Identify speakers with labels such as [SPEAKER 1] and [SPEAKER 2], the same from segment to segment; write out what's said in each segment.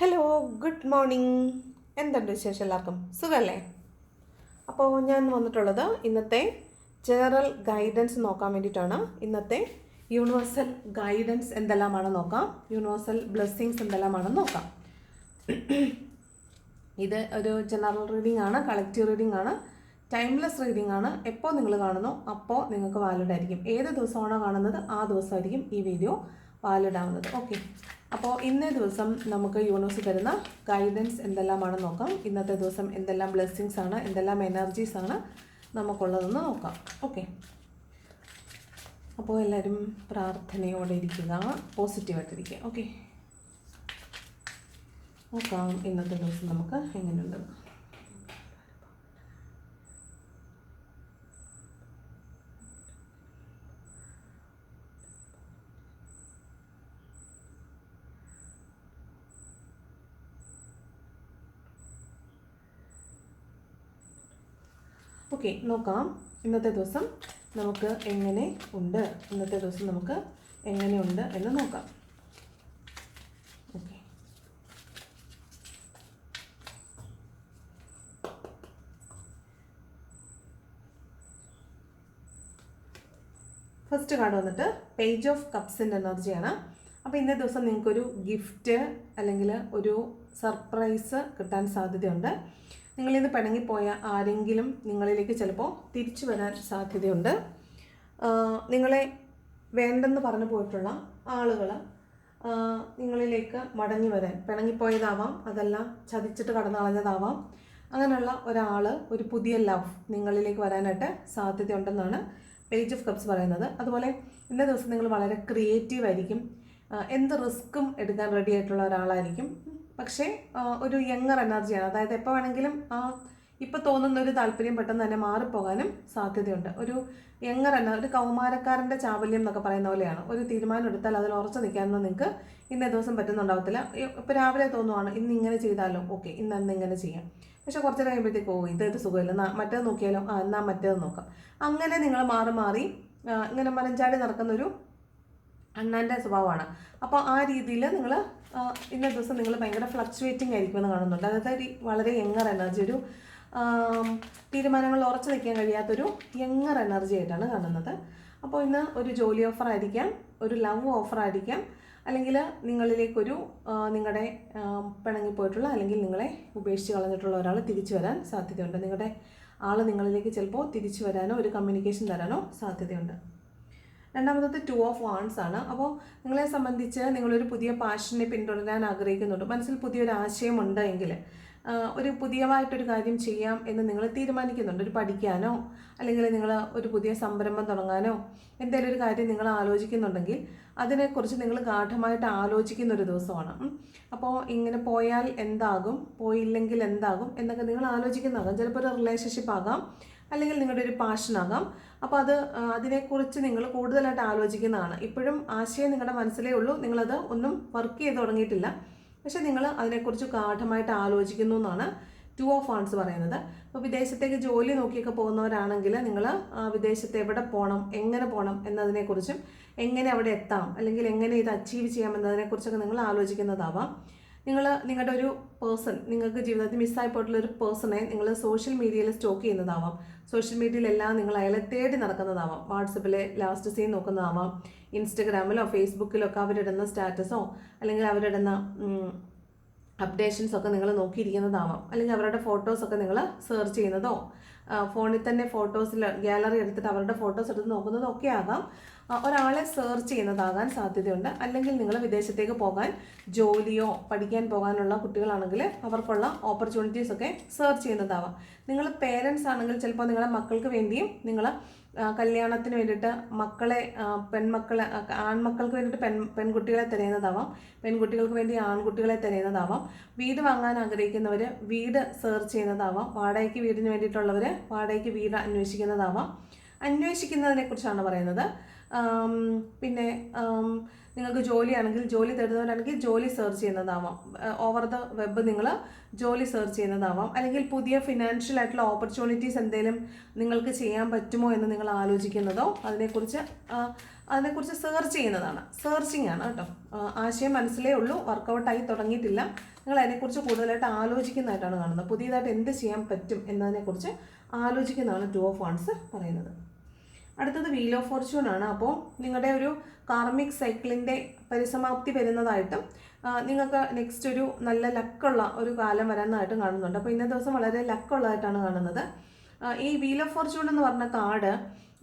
[SPEAKER 1] Hello good morning എന്തുണ്ട് വിശേഷം എല്ലാവർക്കും? സുഖമല്ലേ അപ്പോൾ ഞാൻ വന്നിട്ടുള്ളത് ഇന്നത്തെ ജനറൽ ഗൈഡൻസ് നോക്കാൻ വേണ്ടിയിട്ടാണ്. ഇന്നത്തെ യൂണിവേഴ്സൽ ഗൈഡൻസ് എന്തെല്ലാമാണ് നോക്കാം. യൂണിവേഴ്സൽ ബ്ലെസ്സിങ്സ് എന്തെല്ലാമാണ് നോക്കാം. ഇത് ഒരു ജനറൽ റീഡിംഗ് ആണ് കളക്റ്റീവ് റീഡിംഗ് ആണ് ടൈംലെസ് റീഡിംഗ് ആണ്. എപ്പോൾ നിങ്ങൾ കാണുന്നു അപ്പോൾ നിങ്ങൾക്ക് വാലിഡ് ആയിരിക്കും. ഏത് ദിവസമാണോ കാണുന്നത് ആ ദിവസമായിരിക്കും ഈ വീഡിയോ വാലിഡ് ആവുന്നത്. ഓക്കെ അപ്പോൾ ഇന്നേ ദിവസം നമുക്ക് യൂണിവേഴ്സ് തരുന്ന ഗൈഡൻസ് എന്തെല്ലാമാണെന്ന് നോക്കാം. ഇന്നത്തെ ദിവസം എന്തെല്ലാം ബ്ലെസ്സിങ്സ് ആണ് എന്തെല്ലാം എനർജീസ് ആണ് നമുക്കുള്ളതെന്ന് നോക്കാം. ഓക്കെ അപ്പോൾ എല്ലാവരും പ്രാർത്ഥനയോടെ ഇരിക്കുക പോസിറ്റീവായിട്ടിരിക്കുക ഓക്കെ നോക്കാം ഇന്നത്തെ ദിവസം നമുക്ക് എങ്ങനെയുണ്ടെന്ന് ഓക്കെ നോക്കാം. ഇന്നത്തെ ദിവസം നമുക്ക് എങ്ങനെ ഉണ്ട്? ഇന്നത്തെ ദിവസം നമുക്ക് എങ്ങനെയുണ്ട് എന്ന് നോക്കാം. ഫസ്റ്റ് കാർഡ് വന്നിട്ട് പേജ് ഓഫ് കപ്സിന്റെ എനർജിയാണ്. അപ്പോൾ ഇന്നേ ദിവസം നിങ്ങൾക്കൊരു ഗിഫ്റ്റ് അല്ലെങ്കിൽ ഒരു സർപ്രൈസ് കിട്ടാൻ സാധ്യതയുണ്ട്. നിങ്ങളിന്ന് പിണങ്ങിപ്പോയ ആരെങ്കിലും നിങ്ങളിലേക്ക് ചിലപ്പോൾ തിരിച്ചു വരാൻ സാധ്യതയുണ്ട്. നിങ്ങളെ വേണ്ടെന്ന് പറഞ്ഞു പോയിട്ടുള്ള ആളുകൾ നിങ്ങളിലേക്ക് മടങ്ങി വരാൻ. പിണങ്ങിപ്പോയതാവാം അതല്ല ചതിച്ചിട്ട് കടന്നളഞ്ഞതാവാം. അങ്ങനെയുള്ള ഒരാൾ ഒരു പുതിയ ലവ് നിങ്ങളിലേക്ക് വരാനായിട്ട് സാധ്യതയുണ്ടെന്നാണ് പേജ് ഓഫ് കപ്സ് പറയുന്നത്. അതുപോലെ ഇന്ന ദിവസം നിങ്ങൾ വളരെ ക്രിയേറ്റീവ് ആയിരിക്കും എന്ത് റിസ്ക്കും എടുക്കാൻ റെഡി ആയിട്ടുള്ള ഒരാളായിരിക്കും. പക്ഷേ ഒരു യങ്ങർ എനർജിയാണ് അതായത് എപ്പോൾ വേണമെങ്കിലും ആ ഇപ്പോൾ തോന്നുന്ന ഒരു താല്പര്യം പെട്ടെന്ന് തന്നെ മാറിപ്പോകാനും സാധ്യതയുണ്ട്. ഒരു യങ്ങർ എന്ന ഒരു കൗമാരക്കാരന്റെ ചാബല്യം എന്നൊക്കെ പറയുന്ന പോലെയാണ്. ഒരു തീരുമാനം എടുത്താൽ അതിൽ ഉറച്ചു നിൽക്കാനൊന്നും നിങ്ങൾക്ക് ഇന്നേ ദിവസം പറ്റുന്നുണ്ടാവത്തില്ല. ഇപ്പോൾ രാവിലെ തോന്നുവാണ് ഇന്ന് ഇങ്ങനെ ചെയ്താലോ? ഓക്കെ ഇന്ന് അന്ന് ഇങ്ങനെ ചെയ്യാം. പക്ഷെ കുറച്ച് കഴിയുമ്പോഴത്തേക്ക് ഓ ഇത് ഇത് സുഖമില്ല. മറ്റേത് നോക്കിയാലോ? ആ എന്നാൽ മറ്റേത് നോക്കാം. അങ്ങനെ നിങ്ങൾ മാറി മാറി ഇങ്ങനെ മലഞ്ചാടി നടക്കുന്നൊരു അണ്ണാന്റെ സ്വഭാവമാണ്. അപ്പോൾ ആ രീതിയിൽ നിങ്ങൾ ഇന്ന ദിവസം നിങ്ങൾ ഭയങ്കര ഫ്ലക്ച്വേറ്റിംഗ് ആയിരിക്കുമെന്ന് കാണുന്നുണ്ട്. അതായത് വളരെ യങ്ങർ എനർജി ഒരു തീരുമാനങ്ങൾ ഉറച്ചു നിൽക്കാൻ കഴിയാത്തൊരു യങ്ങർ എനർജി ആയിട്ടാണ് കാണുന്നത്. അപ്പോൾ ഇന്ന് ഒരു ജോലി ഓഫർ ആയിരിക്കാം ഒരു ലവ് ഓഫർ ആയിരിക്കാം അല്ലെങ്കിൽ നിങ്ങളിലേക്കൊരു നിങ്ങളുടെ പിണങ്ങിപ്പോയിട്ടുള്ള അല്ലെങ്കിൽ നിങ്ങളെ ഉപേക്ഷിച്ച് കളഞ്ഞിട്ടുള്ള ഒരാൾ തിരിച്ചു വരാൻ സാധ്യതയുണ്ട്. നിങ്ങളുടെ ആൾ നിങ്ങളിലേക്ക് ചിലപ്പോൾ തിരിച്ചു വരാനോ ഒരു കമ്മ്യൂണിക്കേഷൻ തരാനോ സാധ്യതയുണ്ട്. രണ്ടാമത്തത് ടു ഓഫ് വാൺസ് ആണ്. അപ്പോൾ നിങ്ങളെ സംബന്ധിച്ച് നിങ്ങളൊരു പുതിയ പാഷനെ പിന്തുടരാൻ ആഗ്രഹിക്കുന്നുണ്ട്. മനസ്സിൽ പുതിയൊരു ആശയം ആ, ഒരു പുതിയതായിട്ടൊരു കാര്യം ചെയ്യാം എന്ന് നിങ്ങൾ തീരുമാനിക്കുന്നുണ്ട്. ഒരു പഠിക്കാനോ അല്ലെങ്കിൽ നിങ്ങൾ ഒരു പുതിയ സംരംഭം തുടങ്ങാനോ എന്തെങ്കിലും ഒരു കാര്യം നിങ്ങൾ ആലോചിക്കുന്നുണ്ടെങ്കിൽ അതിനെക്കുറിച്ച് നിങ്ങൾ ഗാഠമായിട്ട് ആലോചിക്കുന്ന ഒരു ദിവസമാണ്. അപ്പോൾ ഇങ്ങനെ പോയാൽ എന്താകും പോയില്ലെങ്കിൽ എന്താകും എന്നൊക്കെ നിങ്ങൾ ആലോചിക്കുന്നതാകാം. ചിലപ്പോൾ ഒരു റിലേഷൻഷിപ്പ് ആകാം. അല്ലെങ്കിൽ നിങ്ങളുടെ ഒരു പാഷനാകാം. അപ്പോൾ അത് അതിനെക്കുറിച്ച് നിങ്ങൾ കൂടുതലായിട്ട് ആലോചിക്കുന്നതാണ്. ഇപ്പോഴും ആശയം നിങ്ങളുടെ മനസ്സിലേ ഉള്ളൂ. നിങ്ങളത് ഒന്നും വർക്ക് ചെയ്ത് തുടങ്ങിയിട്ടില്ല. പക്ഷേ നിങ്ങൾ അതിനെക്കുറിച്ച് ഗാഠമായിട്ട് ആലോചിക്കുന്നു എന്നാണ് ടു ഓഫ് ആൺസ് പറയുന്നത്. അപ്പോൾ വിദേശത്തേക്ക് ജോലി നോക്കിയൊക്കെ പോകുന്നവരാണെങ്കിൽ നിങ്ങൾ വിദേശത്ത് എവിടെ പോകണം എങ്ങനെ പോകണം എന്നതിനെക്കുറിച്ചും എങ്ങനെ അവിടെ എത്താം അല്ലെങ്കിൽ എങ്ങനെ ഇത് അച്ചീവ് ചെയ്യാം എന്നതിനെക്കുറിച്ചൊക്കെ നിങ്ങൾ ആലോചിക്കുന്നതാവാം. നിങ്ങൾ നിങ്ങളുടെ ഒരു പേഴ്സൺ നിങ്ങൾക്ക് ജീവിതത്തിൽ മിസ്സായി പോയിട്ടുള്ള ഒരു പേഴ്സണെ നിങ്ങൾ സോഷ്യൽ മീഡിയയിൽ സ്റ്റോക്ക് ചെയ്യുന്നതാവാം. സോഷ്യൽ മീഡിയയിലെല്ലാം നിങ്ങൾ അയാളെ തേടി നടക്കുന്നതാവാം. വാട്സപ്പിലെ ലാസ്റ്റ് സീൻ നോക്കുന്നതാവാം. ഇൻസ്റ്റഗ്രാമിലോ ഫേസ്ബുക്കിലോ ഒക്കെ അവരിടുന്ന സ്റ്റാറ്റസോ അല്ലെങ്കിൽ അവരിടുന്ന അപ്ഡേഷൻസ് ഒക്കെ നിങ്ങൾ നോക്കിയിരിക്കുന്നതാവാം. അല്ലെങ്കിൽ അവരുടെ ഫോട്ടോസൊക്കെ നിങ്ങൾ സെർച്ച് ചെയ്യുന്നതോ ഫോണിൽ തന്നെ ഫോട്ടോസിൽ ഗാലറി എടുത്തിട്ട് അവരുടെ ഫോട്ടോസ് എടുത്ത് നോക്കുന്നതൊക്കെ ആകാം. ഒരാളെ സെർച്ച് ചെയ്യുന്നതാകാൻ സാധ്യതയുണ്ട്. അല്ലെങ്കിൽ നിങ്ങൾ വിദേശത്തേക്ക് പോകാൻ ജോലിയോ പഠിക്കാൻ പോകാനുള്ള കുട്ടികളാണെങ്കിൽ അവർക്കുള്ള ഓപ്പർച്യൂണിറ്റീസ് ഒക്കെ സെർച്ച് ചെയ്യുന്നതാവാം. നിങ്ങൾ പേരൻസ് ആണെങ്കിൽ ചിലപ്പോൾ നിങ്ങളുടെ മക്കൾക്ക് വേണ്ടിയും നിങ്ങൾ കല്യാണത്തിന് വേണ്ടിയിട്ട് മക്കളെ പെൺമക്കളെ ആൺമക്കൾക്ക് വേണ്ടിയിട്ട് പെൺ പെൺകുട്ടികളെ തിരയുന്നതാവാം. പെൺകുട്ടികൾക്ക് വേണ്ടി ആൺകുട്ടികളെ തിരയുന്നതാവാം. വീട് വാങ്ങാൻ ആഗ്രഹിക്കുന്നവർ വീട് സെർച്ച് ചെയ്യുന്നതാവാം. വാടകയ്ക്ക് വീടിന് വേണ്ടിയിട്ടുള്ളവർ വാടകയ്ക്ക് വീട് അന്വേഷിക്കുന്നതാവാം. അന്വേഷിക്കുന്നതിനെക്കുറിച്ചാണ് പറയുന്നത്. പിന്നെ നിങ്ങൾക്ക് ജോലിയാണെങ്കിൽ ജോലി തരുന്നവരാണെങ്കിൽ ജോലി സെർച്ച് ചെയ്യുന്നതാവാം. ഓവർ ദ വെബ് നിങ്ങൾ ജോലി സെർച്ച് ചെയ്യുന്നതാവാം. അല്ലെങ്കിൽ പുതിയ ഫിനാൻഷ്യൽ ആയിട്ടുള്ള ഓപ്പർച്യൂണിറ്റീസ് എന്തെങ്കിലും നിങ്ങൾക്ക് ചെയ്യാൻ പറ്റുമോ എന്ന് നിങ്ങൾ ആലോചിക്കുന്നതോ അതിനെക്കുറിച്ച് അതിനെക്കുറിച്ച് സെർച്ച് ചെയ്യുന്നതാണ്. സെർച്ചിങ് ആണ് കേട്ടോ. ആശയം മനസ്സിലേ ഉള്ളൂ. വർക്കൗട്ടായി തുടങ്ങിയിട്ടില്ല. നിങ്ങൾ അതിനെക്കുറിച്ച് കൂടുതലായിട്ട് ആലോചിക്കുന്നതായിട്ടാണ് കാണുന്നത്. പുതിയതായിട്ട് എന്ത് ചെയ്യാൻ പറ്റും എന്നതിനെക്കുറിച്ച് ആലോചിക്കുന്നതാണ് ടു ഓഫ് വൺസ് പറയുന്നത്. അടുത്തത് വീൽ ഓഫ് ഫോർച്യൂൺ ആണ്. അപ്പോൾ നിങ്ങളുടെ ഒരു കാർമിക് സൈക്കിളിന്റെ പരിസമാപ്തി വരുന്നതായിട്ടും നിങ്ങൾക്ക് നെക്സ്റ്റ് ഒരു നല്ല ലക്കുള്ള ഒരു കാലം വരാനായിട്ടും കാണുന്നുണ്ട്. അപ്പോൾ ഇന്നത്തെ ദിവസം വളരെ ലക്കുള്ളതായിട്ടാണ് കാണുന്നത്. ഈ വീൽ ഓഫ് ഫോർച്യൂൺ എന്ന് പറഞ്ഞ കാർഡ്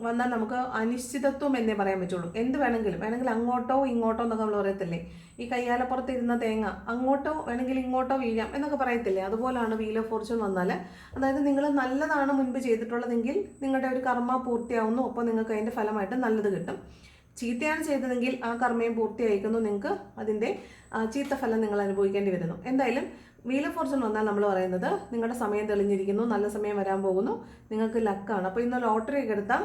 [SPEAKER 1] വന്നാൽ നമുക്ക് അനിശ്ചിതത്വം എന്നേ പറയാൻ പറ്റുള്ളൂ. എന്ത് വേണമെങ്കിലും. വേണമെങ്കിൽ അങ്ങോട്ടോ ഇങ്ങോട്ടോ എന്നൊക്കെ നമ്മൾ പറയത്തില്ലേ? ഈ കയ്യാലപ്പുറത്ത് ഇരുന്ന തേങ്ങ അങ്ങോട്ടോ വേണമെങ്കിൽ ഇങ്ങോട്ടോ വീഴാം എന്നൊക്കെ പറയത്തില്ലേ? അതുപോലാണ് വീൽ ഓഫ് ഫോർച്യൂൺ വന്നാൽ. അതായത് നിങ്ങൾ നല്ലതാണ് മുൻപ് ചെയ്തിട്ടുള്ളതെങ്കിൽ നിങ്ങളുടെ ഒരു കർമ്മ പൂർത്തിയാവുന്നു. അപ്പോൾ നിങ്ങൾക്ക് അതിന്റെ ഫലമായിട്ട് നല്ലത് കിട്ടും. ചീത്തയാണ് ചെയ്തതെങ്കിൽ ആ കർമ്മയും പൂർത്തിയായിരിക്കുന്നു. നിങ്ങൾക്ക് അതിന്റെ ചീത്ത ഫലം നിങ്ങൾ അനുഭവിക്കേണ്ടി വരുന്നു. എന്തായാലും വീൽ ഓഫ് ഫോർച്യൂൺ വന്നാൽ നമ്മൾ പറയുന്നത് നിങ്ങളുടെ സമയം തെളിഞ്ഞിരിക്കുന്നു നല്ല സമയം വരാൻ പോകുന്നു നിങ്ങൾക്ക് ലക്കാണ് അപ്പോൾ ഇന്ന് ലോട്ടറി ഒക്കെ എടുത്താൽ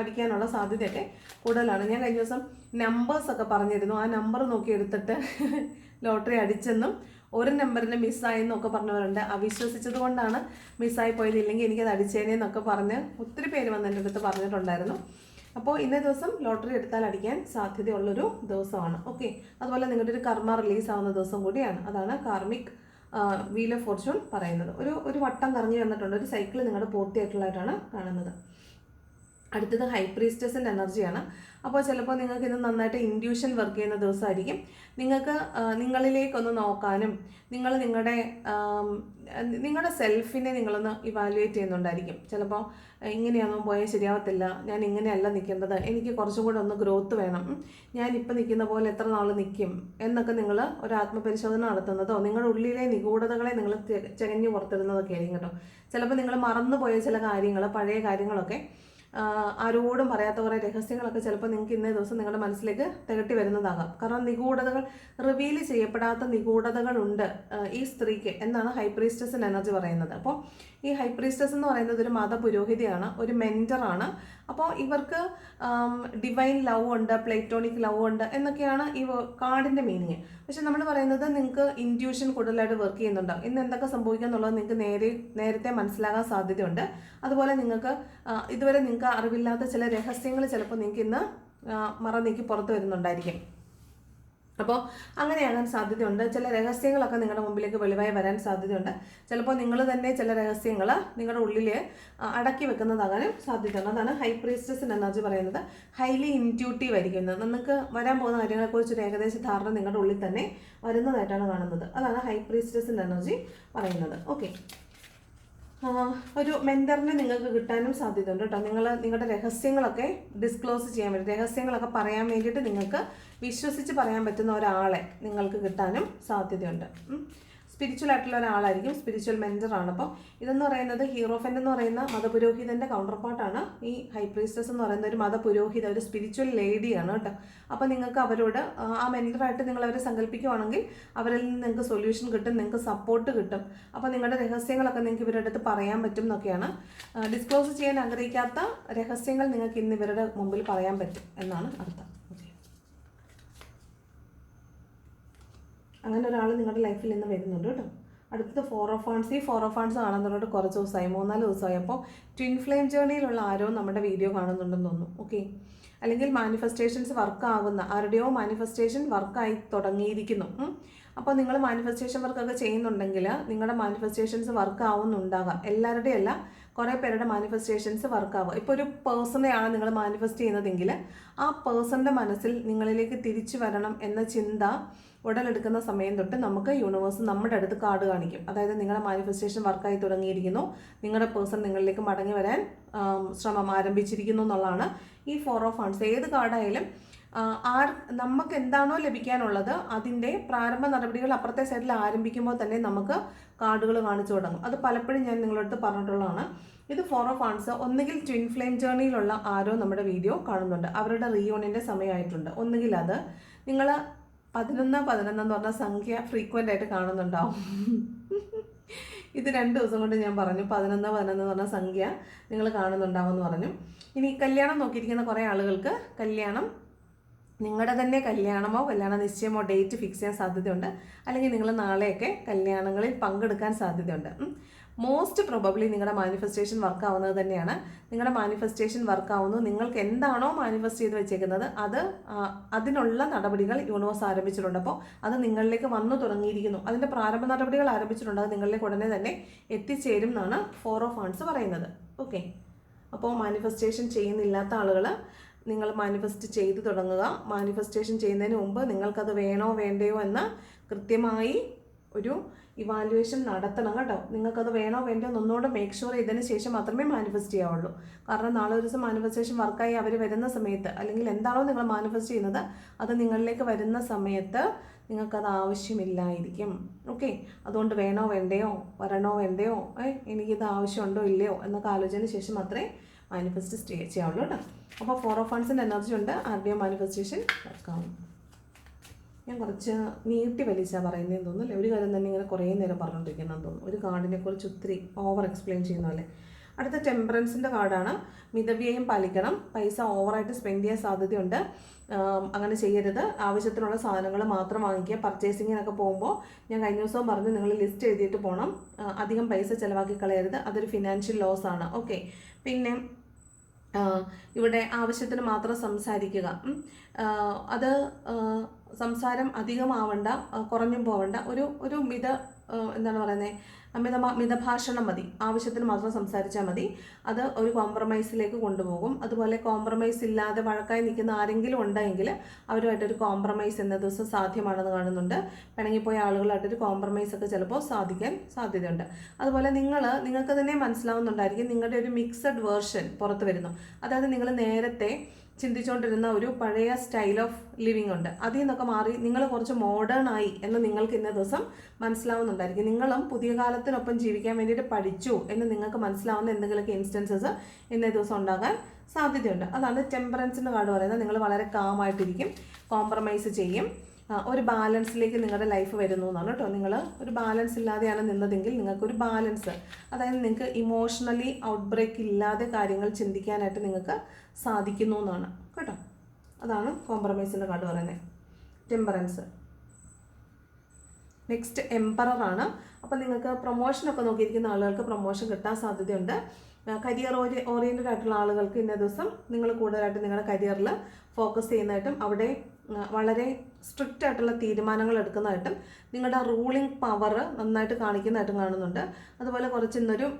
[SPEAKER 1] അടിക്കാനുള്ള സാധ്യതയൊക്കെ കൂടുതലാണ്. ഞാൻ കഴിഞ്ഞ ദിവസം നമ്പേഴ്സ് ഒക്കെ പറഞ്ഞിരുന്നു. ആ നമ്പർ നോക്കി എടുത്തിട്ട് ലോട്ടറി അടിച്ചെന്നും ഒരു നമ്പറിന് മിസ്സായെന്നൊക്കെ പറഞ്ഞവരുണ്ട്. അവിശ്വസിച്ചത് കൊണ്ടാണ് മിസ്സായി പോയത്. ഇല്ലെങ്കിൽ എനിക്കത് അടിച്ചേനേന്നൊക്കെ പറഞ്ഞ് ഒത്തിരി പേര് വന്ന് എന്റെ അടുത്ത് പറഞ്ഞിട്ടുണ്ടായിരുന്നു. അപ്പോൾ ഇന്നേ ദിവസം ലോട്ടറി എടുത്താൽ അടിക്കാൻ സാധ്യതയുള്ളൊരു ദിവസമാണ്. ഓക്കെ അതുപോലെ നിങ്ങളുടെ ഒരു കർമ്മ റിലീസ് ആവുന്ന ദിവസം കൂടിയാണ്. അതാണ് കാർമിക് വീൽ ഓഫ് ഫോർച്യൂൺ പറയുന്നത്. ഒരു ഒരു വട്ടം കറങ്ങി വന്നിട്ടുണ്ട്. ഒരു സൈക്കിൾ നിങ്ങളുടെ പൂർത്തിയായിട്ടുള്ളതായിട്ടാണ് കാണുന്നത്. അടുത്തത് ഹൈപ്രീസ്റ്റസിന്റെ എനർജിയാണ്. അപ്പോൾ ചിലപ്പോൾ നിങ്ങൾക്ക് ഇത് നന്നായിട്ട് ഇൻഡ്യൂഷൻ വർക്ക് ചെയ്യുന്ന ദിവസമായിരിക്കും. നിങ്ങൾക്ക് നിങ്ങളിലേക്കൊന്ന് നോക്കാനും നിങ്ങൾ നിങ്ങളുടെ നിങ്ങളുടെ സെൽഫിനെ നിങ്ങളൊന്ന് ഇവാലുവേറ്റ് ചെയ്യുന്നുണ്ടായിരിക്കും. ചിലപ്പോൾ ഇങ്ങനെയൊന്നും പോയാൽ ശരിയാവത്തില്ല ഞാൻ ഇങ്ങനെയല്ല നിൽക്കേണ്ടത് എനിക്ക് കുറച്ചും കൂടെ ഒന്ന് ഗ്രോത്ത് വേണം ഞാൻ ഇപ്പം നിൽക്കുന്ന പോലെ എത്ര നാൾ നിൽക്കും എന്നൊക്കെ നിങ്ങൾ ഒരു ആത്മപരിശോധന നടത്തുന്നതോ നിങ്ങളുടെ ഉള്ളിലെ നിഗൂഢതകളെ നിങ്ങൾ ചെകഞ്ഞു പുറത്തിടുന്നതൊക്കെ ആയിരിക്കും കേട്ടോ. ചിലപ്പോൾ നിങ്ങൾ മറന്നുപോയ ചില കാര്യങ്ങൾ പഴയ കാര്യങ്ങളൊക്കെ ആരോടും പറയാത്ത കുറേ രഹസ്യങ്ങളൊക്കെ ചിലപ്പോൾ നിങ്ങൾക്ക് ഇന്നേ ദിവസം നിങ്ങളുടെ മനസ്സിലേക്ക് തികട്ടി വരുന്നതാകാം. കാരണം നിഗൂഢതകൾ റിവീൽ ചെയ്യപ്പെടാത്ത നിഗൂഢതകളുണ്ട് ഈ സ്ത്രീക്ക് എന്നാണ് ഹൈപ്രീസ്റ്റസിന്റെ എനർജി പറയുന്നത്. അപ്പോൾ ഈ ഹൈപ്രീസ്റ്റസ് എന്ന് പറയുന്നത് ഒരു മതപുരോഹിതയാണ് ഒരു മെന്ററാണ് അപ്പോൾ ഇവർക്ക് ഡിവൈൻ ലവ് ഉണ്ട് പ്ലേറ്റോണിക് ലവ് ഉണ്ട് എന്നൊക്കെയാണ് ഈ കാർഡിന്റെ മീനിങ് പക്ഷെ നമ്മൾ പറയുന്നത് നിങ്ങൾക്ക് ഇൻഡ്യൂഷൻ കൂടുതലായിട്ട് വർക്ക് ചെയ്യുന്നുണ്ടാവും ഇന്ന് എന്തൊക്കെ സംഭവിക്കുക എന്നുള്ളത് നിങ്ങൾക്ക് നേരെ നേരത്തെ മനസ്സിലാകാൻ സാധ്യതയുണ്ട്. അതുപോലെ നിങ്ങൾക്ക് ഇതുവരെ നിങ്ങൾക്ക് അറിവില്ലാത്ത ചില രഹസ്യങ്ങൾ ചിലപ്പോൾ നിങ്ങൾക്ക് ഇന്ന് മറന്നീക്കി പുറത്ത് വരുന്നുണ്ടായിരിക്കും. അപ്പോൾ അങ്ങനെയാകാൻ സാധ്യതയുണ്ട്. ചില രഹസ്യങ്ങളൊക്കെ നിങ്ങളുടെ മുമ്പിലേക്ക് വെളിവായി വരാൻ സാധ്യതയുണ്ട്. ചിലപ്പോൾ നിങ്ങൾ തന്നെ ചില രഹസ്യങ്ങൾ നിങ്ങളുടെ ഉള്ളിൽ അടക്കി വെക്കുന്നതാകാനും സാധ്യതയുണ്ട്. അതാണ് ഹൈ പ്രീസ്റ്റസിന്റെ എനർജി പറയുന്നത്. ഹൈലി ഇന്റ്യൂട്ടീവ് ആയിരിക്കുന്നത് നിങ്ങൾക്ക് വരാൻ പോകുന്ന കാര്യങ്ങളെക്കുറിച്ച് ഒരു ഏകദേശ ധാരണ നിങ്ങളുടെ ഉള്ളിൽ തന്നെ വരുന്നതായിട്ടാണ് കാണുന്നത്. അതാണ് ഹൈ പ്രീസ്റ്റസിന്റെ എനർജി പറയുന്നത്. ഓക്കെ ഒരു മെന്ററിനെ നിങ്ങൾക്ക് കിട്ടാനും സാധ്യതയുണ്ട് കേട്ടോ. നിങ്ങൾ നിങ്ങളുടെ രഹസ്യങ്ങളൊക്കെ ഡിസ്ക്ലോസ് ചെയ്യാൻ വേണ്ടി രഹസ്യങ്ങളൊക്കെ പറയാൻ വേണ്ടിയിട്ട് നിങ്ങൾക്ക് വിശ്വസിച്ച് പറയാൻ പറ്റുന്ന ഒരാളെ നിങ്ങൾക്ക് കിട്ടാനും സാധ്യതയുണ്ട്. സ്പിരിച്വൽ ആയിട്ടുള്ള ഒരാളായിരിക്കും. സ്പിരിച്വൽ മെന്ററാണ് അപ്പം ഇതെന്ന് പറയുന്നത് ഹീറോഫൻ എന്ന് പറയുന്ന മതപുരോഹിതന്റെ കൗണ്ടർ പാർട്ടാണ് ഈ ഹൈ പ്രീസ്റ്റസ് എന്ന് പറയുന്ന ഒരു മതപുരോഹിത ഒരു സ്പിരിച്വൽ ലേഡിയാണ് കേട്ടോ. അപ്പോൾ നിങ്ങൾക്ക് അവരോട് ആ, മെന്ററായിട്ട് നിങ്ങൾ അവരെ സങ്കല്പിക്കുവാണെങ്കിൽ അവരിൽ നിന്ന് നിങ്ങൾക്ക് സൊല്യൂഷൻ കിട്ടും നിങ്ങൾക്ക് സപ്പോർട്ട് കിട്ടും. അപ്പോൾ നിങ്ങളുടെ രഹസ്യങ്ങളൊക്കെ നിങ്ങൾക്ക് ഇവരുടെ അടുത്ത് പറയാൻ പറ്റും എന്നൊക്കെയാണ്. ഡിസ്ക്ലോസ് ചെയ്യാൻ ആഗ്രഹിക്കാത്ത രഹസ്യങ്ങൾ നിങ്ങൾക്ക് ഇന്ന് ഇവരുടെ മുമ്പിൽ പറയാൻ പറ്റും എന്നാണ് അർത്ഥം ഓക്കെ അങ്ങനെ ഒരാൾ നിങ്ങളുടെ ലൈഫിൽ നിന്ന് വരുന്നുണ്ട് കേട്ടോ. അടുത്തത് ഫോർ ഓഫ് ഫാൻസ് ഈ ഫോർ ഓഫ് ഫാൻസ് കാണുന്നതിനോട് കുറച്ച് ദിവസമായി മൂന്നാൽ ദിവസമായി. അപ്പോൾ ട്വിൻ ഫ്ലെയിം ജേണിയിലുള്ള ആരോ നമ്മുടെ വീഡിയോ കാണുന്നുണ്ടെന്ന് തോന്നുന്നു. ഓക്കെ അല്ലെങ്കിൽ മാനിഫെസ്റ്റേഷൻസ് വർക്ക് ആകുന്ന ആരുടെയോ മാനിഫെസ്റ്റേഷൻ വർക്കായി തുടങ്ങിയിരിക്കുന്നു. അപ്പോൾ നിങ്ങൾ മാനിഫെസ്റ്റേഷൻ വർക്കൊക്കെ ചെയ്യുന്നുണ്ടെങ്കിൽ നിങ്ങളുടെ മാനിഫെസ്റ്റേഷൻസ് വർക്ക് ആവുന്നുണ്ടാകാം. എല്ലാവരുടെയും അല്ല കുറേ പേരുടെ മാനിഫെസ്റ്റേഷൻസ് വർക്ക് ആവുക ഇപ്പോൾ ഒരു പേഴ്സണെയാണ് നിങ്ങൾ മാനിഫെസ്റ്റ് ചെയ്യുന്നതെങ്കിൽ ആ പേഴ്സണിന്റെ മനസ്സിൽ നിങ്ങളിലേക്ക് തിരിച്ചു വരണം എന്ന ചിന്ത ഉടലെടുക്കുന്ന സമയം തൊട്ട് നമുക്ക് യൂണിവേഴ്സ് നമ്മുടെ അടുത്ത് കാർഡ് കാണിക്കും. അതായത് നിങ്ങളുടെ മാനിഫെസ്റ്റേഷൻ വർക്കായി തുടങ്ങിയിരിക്കുന്നു. നിങ്ങളുടെ പേഴ്സൺ നിങ്ങളിലേക്ക് മടങ്ങി വരാൻ ശ്രമം ആരംഭിച്ചിരിക്കുന്നു എന്നുള്ളതാണ് ഈ ഫോർ ഓഫ് ഫണ്ട്സ് ഏത് കാർഡായാലും ആർ നമുക്ക് എന്താണോ ലഭിക്കാനുള്ളത് അതിന്റെ പ്രാരംഭ നടപടികൾ അപ്പുറത്തെ സൈഡിൽ ആരംഭിക്കുമ്പോൾ തന്നെ നമുക്ക് കാർഡുകൾ കാണിച്ചു തുടങ്ങും. അത് പലപ്പോഴും ഞാൻ നിങ്ങളുടെ അടുത്ത് പറഞ്ഞിട്ടുള്ളതാണ്. ഇത് ഫോർ ഓഫ് ആൺസ് ഒന്നുകിൽ ട്വിൻ ഫ്ലെയിം ജേർണിയിലുള്ള ആരോ നമ്മുടെ വീഡിയോ കാണുന്നുണ്ട്. അവരുടെ റീയൂണിന്റെ സമയമായിട്ടുണ്ട്. ഒന്നുകിൽ അത് നിങ്ങൾ പതിനൊന്ന് പതിനൊന്ന് എന്ന് പറഞ്ഞ സംഖ്യ ഫ്രീക്വന്റ് ആയിട്ട് കാണുന്നുണ്ടാവും. ഇത് രണ്ട് ദിവസം കൊണ്ട് ഞാൻ പറഞ്ഞു പതിനൊന്ന് പതിനൊന്ന് എന്ന് പറഞ്ഞ സംഖ്യ നിങ്ങൾ കാണുന്നുണ്ടാവും എന്ന് പറഞ്ഞു. ഇനി കല്യാണം നോക്കിയിരിക്കുന്ന കുറേ ആളുകൾക്ക് കല്യാണം നിങ്ങളുടെ തന്നെ കല്യാണമോ കല്യാണ നിശ്ചയമോ ഡേറ്റ് ഫിക്സ് ചെയ്യാൻ സാധ്യതയുണ്ട്. അല്ലെങ്കിൽ നിങ്ങൾ നാളെയൊക്കെ കല്യാണങ്ങളിൽ പങ്കെടുക്കാൻ സാധ്യതയുണ്ട്. മോസ്റ്റ് പ്രോബബ്ലി നിങ്ങളുടെ മാനിഫെസ്റ്റേഷൻ വർക്ക് ആവുന്നത് തന്നെയാണ്. നിങ്ങളുടെ മാനിഫെസ്റ്റേഷൻ വർക്ക് ആവുന്നു. നിങ്ങൾക്ക് എന്താണോ മാനിഫെസ്റ്റ് ചെയ്ത് വെച്ചേക്കുന്നത് അത് അതിനുള്ള നടപടികൾ യൂണിവേഴ്സ് ആരംഭിച്ചിട്ടുണ്ട്. അപ്പോൾ അത് നിങ്ങളിലേക്ക് വന്നു തുടങ്ങിയിരിക്കുന്നു. അതിന്റെ പ്രാരംഭ നടപടികൾ ആരംഭിച്ചിട്ടുണ്ട്. അത് നിങ്ങളിലേക്ക് ഉടനെ തന്നെ എത്തിച്ചേരും എന്നാണ് ഫോർ ഓഫ് ഫണ്ട്സ് പറയുന്നത്. ഓക്കെ അപ്പോൾ മാനിഫെസ്റ്റേഷൻ ചെയ്യുന്നില്ലാത്ത ആളുകൾ നിങ്ങൾ മാനിഫെസ്റ്റ് ചെയ്തു തുടങ്ങുക. മാനിഫെസ്റ്റേഷൻ ചെയ്യുന്നതിന് മുമ്പ് നിങ്ങൾക്കത് വേണോ വേണ്ടയോ എന്ന് കൃത്യമായി ഒരു ഇവാലുവേഷൻ നടത്തണം കേട്ടോ. നിങ്ങൾക്കത് വേണോ വേണ്ടോ ഒന്നുകൂടെ മേക്ക് ഷുവർ ചെയ്തതിന് ശേഷം മാത്രമേ മാനിഫെസ്റ്റ് ചെയ്യാവുള്ളൂ. കാരണം നാളെ ഒരു ദിവസം മാനിഫെസ്റ്റേഷൻ വർക്കായി അവർ വരുന്ന സമയത്ത് അല്ലെങ്കിൽ എന്താണോ നിങ്ങൾ മാനിഫെസ്റ്റ് ചെയ്യുന്നത് അത് നിങ്ങളിലേക്ക് വരുന്ന സമയത്ത് നിങ്ങൾക്കത് ആവശ്യമില്ലായിരിക്കും. ഓക്കെ അതുകൊണ്ട് വേണോ വേണ്ടയോ വരണോ വേണ്ടയോ ഏ എനിക്കിത് ആവശ്യമുണ്ടോ ഇല്ലയോ എന്നൊക്കെ ആലോചന ശേഷം മാത്രമേ മാനിഫെസ്റ്റ് സ്റ്റേ ചെയ്യാവുള്ളൂ കേട്ടോ. അപ്പോൾ ഫോർ ഓഫ് ഫണ്ട്സിന്റെ എനർജി ഉണ്ട് ആരുടെയോ മാനിഫെസ്റ്റേഷൻ വർക്കാവും ഞാൻ കുറച്ച് നീട്ടി വലിച്ചാണ് പറയുന്നതെന്ന് തോന്നുന്നു. ഒരു കാര്യം തന്നെ ഇങ്ങനെ കുറേ നേരം പറഞ്ഞുകൊണ്ടിരിക്കണം തോന്നുന്നു. ഒരു കാർഡിനെ കുറിച്ച് ഒത്തിരി ഓവർ എക്സ്പ്ലെയിൻ ചെയ്യുന്ന പോലെ. അടുത്ത ടെമ്പറൻസിന്റെ കാർഡാണ്. മിതവ്യയം പാലിക്കണം. പൈസ ഓവറായിട്ട് സ്പെൻഡ് ചെയ്യാൻ സാധ്യതയുണ്ട്. അങ്ങനെ ചെയ്യരുത്. ആവശ്യത്തിനുള്ള സാധനങ്ങൾ മാത്രം വാങ്ങിക്കുക. പർച്ചേസിങ്ങിനൊക്കെ പോകുമ്പോൾ ഞാൻ കഴിഞ്ഞ ദിവസവും പറഞ്ഞു നിങ്ങൾ ലിസ്റ്റ് എഴുതിയിട്ട് പോകണം അധികം പൈസ ചിലവാക്കി കളയരുത്. അതൊരു ഫിനാൻഷ്യൽ ലോസ് ആണ് ഓക്കെ. പിന്നെ ഇവിടെ ആവശ്യത്തിന് മാത്രം സംസാരിക്കുക. അത് സംസാരം അധികമാവണ്ട കുറഞ്ഞും പോവണ്ട. ഒരു ഒരു മിത എന്താണ് പറയുന്നത് മിത മിതഭാഷണം മതി. ആവശ്യത്തിന് മാത്രം സംസാരിച്ചാൽ മതി. അത് ഒരു കോംപ്രമൈസിലേക്ക് കൊണ്ടുപോകും. അതുപോലെ കോംപ്രമൈസ് ഇല്ലാതെ വഴക്കായി നിൽക്കുന്ന ആരെങ്കിലും ഉണ്ടെങ്കിൽ അവരുമായിട്ടൊരു കോംപ്രമൈസ് എന്ന ദിവസം സാധ്യമാണെന്ന് കാണുന്നുണ്ട്. പിണങ്ങിപ്പോയ ആളുകളായിട്ടൊരു കോംപ്രമൈസ് ഒക്കെ ചിലപ്പോൾ സാധിക്കാൻ സാധ്യതയുണ്ട്. അതുപോലെ നിങ്ങൾ നിങ്ങൾക്ക് തന്നെ മനസ്സിലാവുന്നുണ്ടായിരിക്കും നിങ്ങളുടെ ഒരു മിക്സഡ് വേർഷൻ പുറത്ത് വരുന്നു. അതായത് നിങ്ങൾ നേരത്തെ ചിന്തിച്ചുകൊണ്ടിരുന്ന ഒരു പഴയ സ്റ്റൈൽ ഓഫ് ലിവിങ് ഉണ്ട്. അതിൽ നിന്നൊക്കെ മാറി നിങ്ങൾ കുറച്ച് മോഡേൺ ആയി എന്ന് നിങ്ങൾക്ക് ഇന്ന ദിവസം മനസ്സിലാവുന്നുണ്ടായിരിക്കും. നിങ്ങളും പുതിയ കാലത്തിനൊപ്പം ജീവിക്കാൻ വേണ്ടിയിട്ട് പഠിച്ചു എന്ന് നിങ്ങൾക്ക് മനസ്സിലാവുന്ന എന്തെങ്കിലുമൊക്കെ ഇൻസ്റ്റൻസസ് ഇന്നേ ദിവസം ഉണ്ടാകാൻ സാധ്യതയുണ്ട്. അതാണ് ടെമ്പറൻസിന്റെ കാർഡ് പറയുന്നത്. നിങ്ങൾ വളരെ കാമായിട്ടിരിക്കും കോംപ്രമൈസ് ചെയ്യും. ഒരു ബാലൻസിലേക്ക് നിങ്ങളുടെ ലൈഫ് വരുന്നു എന്നാണ് കേട്ടോ. നിങ്ങൾ ഒരു ബാലൻസ് ഇല്ലാതെയാണ് നിന്നതെങ്കിൽ നിങ്ങൾക്കൊരു ബാലൻസ് അതായത് നിങ്ങൾക്ക് ഇമോഷണലി ഔട്ട് ബ്രേക്ക് ഇല്ലാതെ കാര്യങ്ങൾ ചിന്തിക്കാനായിട്ട് നിങ്ങൾക്ക് സാധിക്കുന്നു എന്നാണ് കേട്ടോ. അതാണ് കോംപ്രമൈസിന്റെ കാർഡ് പറയുന്നത് ടെമ്പറൻസ് നെക്സ്റ്റ് എംപറർ ആണ്. അപ്പോൾ നിങ്ങൾക്ക് പ്രൊമോഷനൊക്കെ നോക്കിയിരിക്കുന്ന ആളുകൾക്ക് പ്രൊമോഷൻ കിട്ടാൻ സാധ്യതയുണ്ട്. കരിയർ ഓരി ഓറിയന്റഡ് ആയിട്ടുള്ള ആളുകൾക്ക് ഇന്ന ദിവസം നിങ്ങൾ കൂടുതലായിട്ട് നിങ്ങളുടെ കരിയറിൽ ഫോക്കസ് ചെയ്യുന്നതായിട്ടും അവിടെ വളരെ സ്ട്രിക്റ്റ് ആയിട്ടുള്ള തീരുമാനങ്ങൾ എടുക്കുന്നതായിട്ടും നിങ്ങളുടെ റൂളിംഗ് പവർ നന്നായിട്ട് കാണിക്കുന്നതായിട്ടും കാണുന്നുണ്ട്. അതുപോലെ കുറച്ച് ഇന്നൊരു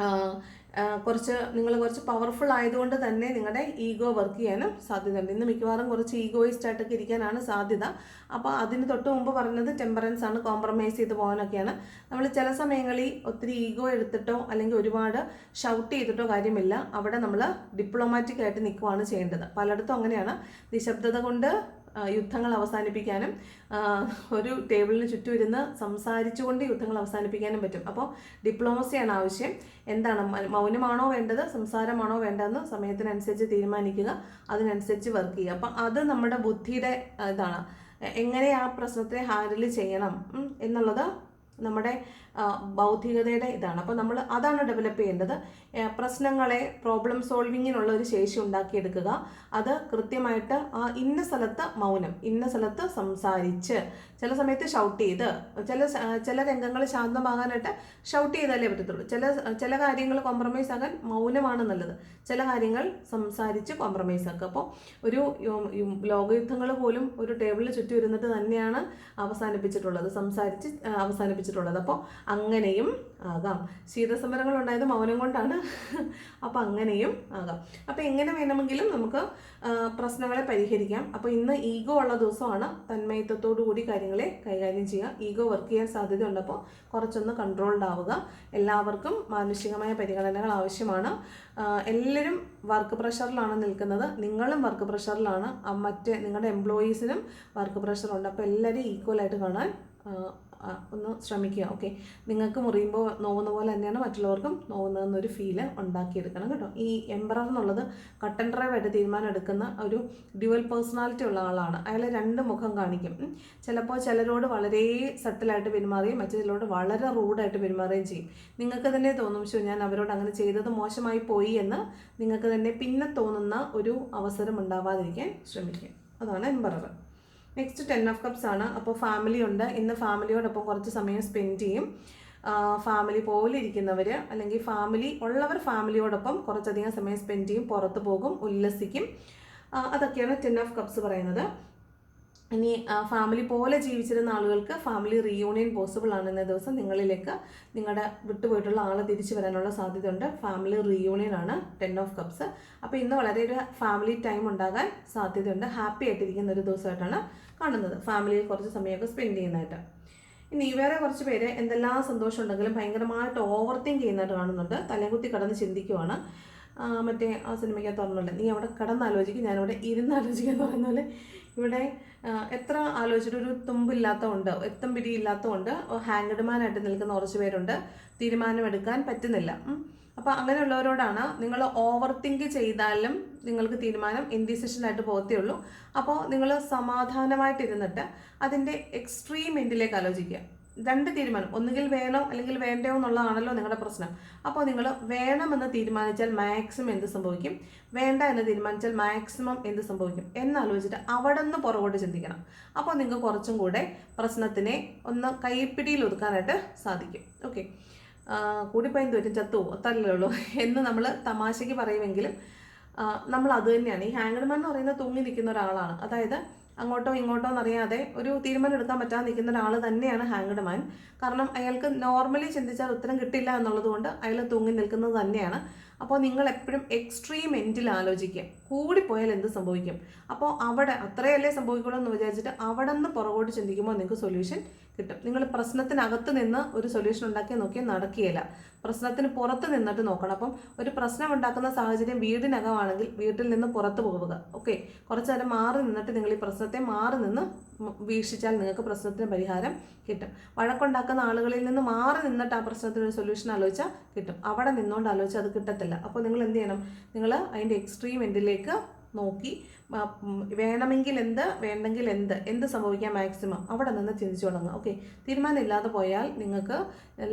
[SPEAKER 1] ആ, ആ, കുറച്ച് നിങ്ങൾ കുറച്ച് പവർഫുൾ ആയതുകൊണ്ട് തന്നെ നിങ്ങളുടെ ഈഗോ വർക്ക് ചെയ്യാനും സാധ്യതയുണ്ട്. ഇന്ന് മിക്കവാറും കുറച്ച് ഈഗോയിസ്റ്റ് ആയിട്ടൊക്കെ ഇരിക്കാനാണ് സാധ്യത. അപ്പോൾ അതിന് തൊട്ട് മുമ്പ് പറഞ്ഞത് ടെമ്പറൻസ് ആണ് കോംപ്രമൈസ് ചെയ്ത് പോകാനൊക്കെയാണ്. നമ്മൾ ചില സമയങ്ങളിൽ ഒത്തിരി ഈഗോ എടുത്തിട്ടോ അല്ലെങ്കിൽ ഒരുപാട് ഷൗട്ട് ചെയ്തിട്ടോ കാര്യമില്ല. അവിടെ നമ്മൾ ഡിപ്ലോമാറ്റിക് ആയിട്ട് നിൽക്കുവാണ് ചെയ്യേണ്ടത്. പലയിടത്തും അങ്ങനെയാണ്. നിശബ്ദത കൊണ്ട് യുദ്ധങ്ങൾ അവസാനിപ്പിക്കാനും ഒരു ടേബിളിന് ചുറ്റും ഇരുന്ന് സംസാരിച്ചുകൊണ്ട് യുദ്ധങ്ങൾ അവസാനിപ്പിക്കാനും പറ്റും. അപ്പോൾ ഡിപ്ലോമസിയാണ് ആവശ്യം. എന്താണ്? മൗനമാണോ വേണ്ടത്? സംസാരമാണോ വേണ്ടതെന്ന് സമയത്തിനനുസരിച്ച് തീരുമാനിക്കുക അതിനനുസരിച്ച് വർക്ക് ചെയ്യുക. അപ്പം അത് നമ്മുടെ ബുദ്ധിയുടെ ഇതാണ്. എങ്ങനെ ആ പ്രശ്നത്തെ ഹാൻഡിൽ ചെയ്യണം എന്നുള്ളത് നമ്മുടെ ബൗദ്ധികതയുടെ ഇതാണ്. അപ്പോൾ നമ്മൾ അതാണ് ഡെവലപ്പ് ചെയ്യേണ്ടത്. പ്രശ്നങ്ങളെ പ്രോബ്ലം സോൾവിങ്ങിനുള്ള ഒരു ശേഷി ഉണ്ടാക്കിയെടുക്കുക. അത് കൃത്യമായിട്ട് ആ ഇന്ന സ്ഥലത്ത് മൗനം ഇന്ന സ്ഥലത്ത് സംസാരിച്ച് ചില സമയത്ത് ഷൗട്ട് ചെയ്ത് ചില ചില രംഗങ്ങൾ ശാന്തമാകാനായിട്ട് ഷൗട്ട് ചെയ്താലേ പറ്റത്തുള്ളൂ. ചില ചില കാര്യങ്ങൾ കോംപ്രമൈസ് ആകാൻ മൗനമാണ് നല്ലത്. ചില കാര്യങ്ങൾ സംസാരിച്ച് കോംപ്രമൈസ് ആക്കുക. അപ്പോൾ ഒരു ലോകയുദ്ധങ്ങൾ പോലും ഒരു ടേബിളിൽ ചുറ്റും ഇരുന്നിട്ട് തന്നെയാണ് അവസാനിപ്പിച്ചിട്ടുള്ളത്. സംസാരിച്ച് ആ, അവസാനിപ്പിച്ചിട്ടുള്ളത് അപ്പോൾ അങ്ങനെയും ആകാം. ശീതസമരങ്ങൾ ഉണ്ടായത് മൗനം കൊണ്ടാണ്. അപ്പോൾ അങ്ങനെയും ആകാം. അപ്പോൾ എങ്ങനെ വേണമെങ്കിലും നമുക്ക് പ്രശ്നങ്ങളെ പരിഹരിക്കാം. അപ്പോൾ ഇന്ന് ഈഗോ ഉള്ള ദിവസമാണ് തന്മയത്വത്തോടു കൂടി കാര്യങ്ങളെ കൈകാര്യം ചെയ്യുക. ഈഗോ വർക്ക് ചെയ്യാൻ സാധ്യത ഉണ്ടപ്പോൾ കുറച്ചൊന്ന് കൺട്രോൾഡ് ആവുക. എല്ലാവർക്കും മാനുഷികമായ പരിഗണനകൾ ആവശ്യമാണ്. എല്ലാവരും വർക്ക് പ്രഷറിലാണ് നിൽക്കുന്നത്. നിങ്ങളും വർക്ക് പ്രഷറിലാണ് മറ്റ് നിങ്ങളുടെ എംപ്ലോയീസിനും വർക്ക് പ്രഷറുണ്ട് അപ്പോൾ എല്ലാവരും ഈക്വലായിട്ട് കാണാൻ ഒന്ന് ശ്രമിക്കുക ഓക്കെ നിങ്ങൾക്ക് മുറിയുമ്പോൾ നോവുന്ന പോലെ തന്നെയാണ് മറ്റുള്ളവർക്കും നോവുന്നതെന്നൊരു ഫീൽ ഉണ്ടാക്കിയെടുക്കണം കേട്ടോ. ഈ എംബറർ എന്നുള്ളത് കട്ടൻ ഡ്രൈവായിട്ട് തീരുമാനം എടുക്കുന്ന ഒരു ഡ്യുവൽ പേഴ്സണാലിറ്റി ഉള്ള ആളാണ്. അയാൾ രണ്ട് മുഖം കാണിക്കും. ചിലപ്പോൾ ചിലരോട് വളരെ സട്ടിലായിട്ട് പെരുമാറുകയും മറ്റു ചിലരോട് വളരെ റൂഡായിട്ട് പെരുമാറുകയും ചെയ്യും. നിങ്ങൾക്ക് തന്നെ തോന്നും ശോ ഞാൻ അവരോട് അങ്ങനെ ചെയ്തത് മോശമായി പോയി എന്ന് നിങ്ങൾക്ക് തന്നെ പിന്നെ തോന്നുന്ന ഒരു അവസരം ഉണ്ടാവാതിരിക്കാൻ ശ്രമിക്കുക. അതാണ് emperor next ten of cups ആണ്. അപ്പോൾ ഫാമിലി ഉണ്ട്. ഇന്ന് ഫാമിലിയോടൊപ്പം കുറച്ച് സമയം സ്പെൻഡ് ചെയ്യും. ഫാമിലി പോലെ ഇരിക്കുന്നവർ അല്ലെങ്കിൽ ഫാമിലി ഉള്ളവർ ഫാമിലിയോടൊപ്പം കുറച്ചധികം സമയം സ്പെൻഡ് ചെയ്യും. പുറത്ത് പോകും ഉല്ലസിക്കും. അതൊക്കെയാണ് ടെൻ ഓഫ് കപ്സ് പറയുന്നത്. ഇനി ഫാമിലി പോലെ ജീവിച്ചിരുന്ന ആളുകൾക്ക് ഫാമിലി റീയൂണിയൻ പോസിബിൾ ആണ് ഇന്ന ദിവസം നിങ്ങളിലേക്ക് നിങ്ങളുടെ വിട്ടുപോയിട്ടുള്ള ആളെ തിരിച്ചു വരാനുള്ള സാധ്യത ഉണ്ട് ഫാമിലി റീയൂണിയൻ ആണ് ടെൻ ഓഫ് കപ്സ് അപ്പോൾ ഇന്ന് വളരെ ഒരു ഫാമിലി ടൈം ഉണ്ടാകാൻ സാധ്യതയുണ്ട്. ഹാപ്പി ആയിട്ടിരിക്കുന്ന ഒരു ദിവസമായിട്ടാണ് കാണുന്നത്. ഫാമിലിയിൽ കുറച്ച് സമയമൊക്കെ സ്പെൻഡ് ചെയ്യുന്നതായിട്ട്. ഇനി വേറെ കുറച്ച് പേര് എന്തെല്ലാം സന്തോഷം ഉണ്ടെങ്കിലും ഭയങ്കരമായിട്ട് ഓവർ തിങ്ക് ചെയ്യുന്നതായിട്ട് കാണുന്നുണ്ട്. തലകുത്തി കടന്ന് ചിന്തിക്കുവാണ്. മറ്റേ ആ സിനിമയ്ക്കകത്ത് തുറന്നുണ്ട് നീ അവിടെ കിടന്നാലോചിക്കും ഞാനവിടെ ഇരുന്നാലോചിക്കുക എന്ന് പറയുന്ന പോലെ ഇവിടെ എത്ര ആലോചിച്ചിട്ട് ഒരു തുമ്പില്ലാത്തതുകൊണ്ട് എത്തും പിടിയില്ലാത്തതുകൊണ്ട് ആയിട്ട് നിൽക്കുന്ന കുറച്ച് പേരുണ്ട്. തീരുമാനമെടുക്കാൻ പറ്റുന്നില്ല. അപ്പോൾ അങ്ങനെയുള്ളവരോടാണ് നിങ്ങൾ ഓവർ തിങ്ക് ചെയ്താലും നിങ്ങൾക്ക് തീരുമാനം ഇൻഡിസിഷനായിട്ട് പോകത്തേ ഉള്ളൂ. അപ്പോൾ നിങ്ങൾ സമാധാനമായിട്ടിരുന്നിട്ട് അതിന്റെ എക്സ്ട്രീം എൻഡിലേക്ക് ആലോചിക്കുക. രണ്ട് തീരുമാനം. ഒന്നുകിൽ വേണോ അല്ലെങ്കിൽ വേണ്ടയോ എന്നുള്ളതാണല്ലോ നിങ്ങളുടെ പ്രശ്നം. അപ്പോൾ നിങ്ങൾ വേണമെന്ന് തീരുമാനിച്ചാൽ മാക്സിമം എന്ത് സംഭവിക്കും? വേണ്ട എന്ന് തീരുമാനിച്ചാൽ മാക്സിമം എന്ത് സംഭവിക്കും? എന്നാലോചിച്ചിട്ട് അവിടെ നിന്ന് പുറകോട്ട് ചിന്തിക്കണം. അപ്പോൾ നിങ്ങൾക്ക് കുറച്ചും കൂടെ പ്രശ്നത്തിനെ ഒന്ന് കൈപ്പിടിയിൽ ഒതുക്കാനായിട്ട് സാധിക്കും. ഓക്കെ. കൂടിപ്പോയി തോറ്റും ചത്തു അത്രല്ലേ ഉള്ളൂ. എന്ന് നമ്മൾ തമാശയ്ക്ക് പറയുമെങ്കിലും നമ്മൾ അത് തന്നെയാണ്. ഈ ഹാങ്ഡ്മാൻ എന്ന് പറയുന്നത് തൂങ്ങി നിൽക്കുന്ന ഒരാളാണ്. അതായത് അങ്ങോട്ടോ ഇങ്ങോട്ടോ എന്നറിയാതെ ഒരു തീരുമാനം എടുക്കാൻ പറ്റാതെ നിൽക്കുന്ന ഒരാൾ തന്നെയാണ് ഹാങ്ഡ് മാൻ കാരണം അയാൾക്ക് നോർമലി ചിന്തിച്ചാൽ ഉത്തരം കിട്ടില്ല എന്നുള്ളത് കൊണ്ട് അയാൾ തൂങ്ങി നിൽക്കുന്നത് തന്നെയാണ്. അപ്പോൾ നിങ്ങൾ എപ്പോഴും എക്സ്ട്രീം എൻഡിൽ ആലോചിക്കുക. കൂടിപ്പോയാൽ എന്ത് സംഭവിക്കും? അപ്പോൾ അവിടെ അത്രയല്ലേ സംഭവിക്കുള്ളൂ എന്ന് വിചാരിച്ചിട്ട് അവിടെ നിന്ന് പുറകോട്ട് ചിന്തിക്കുമ്പോൾ നിങ്ങൾക്ക് സൊല്യൂഷൻ കിട്ടും. നിങ്ങൾ പ്രശ്നത്തിനകത്ത് നിന്ന് ഒരു സൊല്യൂഷൻ ഉണ്ടാക്കി നോക്കിയാൽ നടക്കുകയില്ല. പ്രശ്നത്തിന് പുറത്ത് നിന്നിട്ട് നോക്കണം. അപ്പം ഒരു പ്രശ്നം ഉണ്ടാക്കുന്ന സാഹചര്യം വീടിനകമാണെങ്കിൽ വീട്ടിൽ നിന്ന് പുറത്ത് പോവുക. ഓക്കെ കുറച്ച് നേരം മാറി നിന്നിട്ട് നിങ്ങൾ ഈ പ്രശ്നത്തെ മാറി നിന്ന് വീക്ഷിച്ചാൽ നിങ്ങൾക്ക് പ്രശ്നത്തിന് പരിഹാരം കിട്ടും. വഴക്കുണ്ടാക്കുന്ന ആളുകളിൽ നിന്ന് മാറി നിന്നിട്ട് ആ പ്രശ്നത്തിന് ഒരു സൊല്യൂഷൻ ആലോചിച്ചാൽ കിട്ടും. അവിടെ നിന്നുകൊണ്ട് ആലോചിച്ചാൽ അത് കിട്ടത്തില്ല. അപ്പോൾ നിങ്ങൾ എന്ത് ചെയ്യണം? നിങ്ങൾ അതിന്റെ എക്സ്ട്രീം എൻഡിലേക്ക് നോക്കി വേണമെങ്കിൽ എന്ത് വേണ്ടെങ്കിൽ എന്ത് എന്ത് സംഭവിക്കാം മാക്സിമം അവിടെ നിന്ന് ചിന്തിച്ചു തുടങ്ങുക. ഓക്കെ തീരുമാനമില്ലാതെ പോയാൽ നിങ്ങൾക്ക്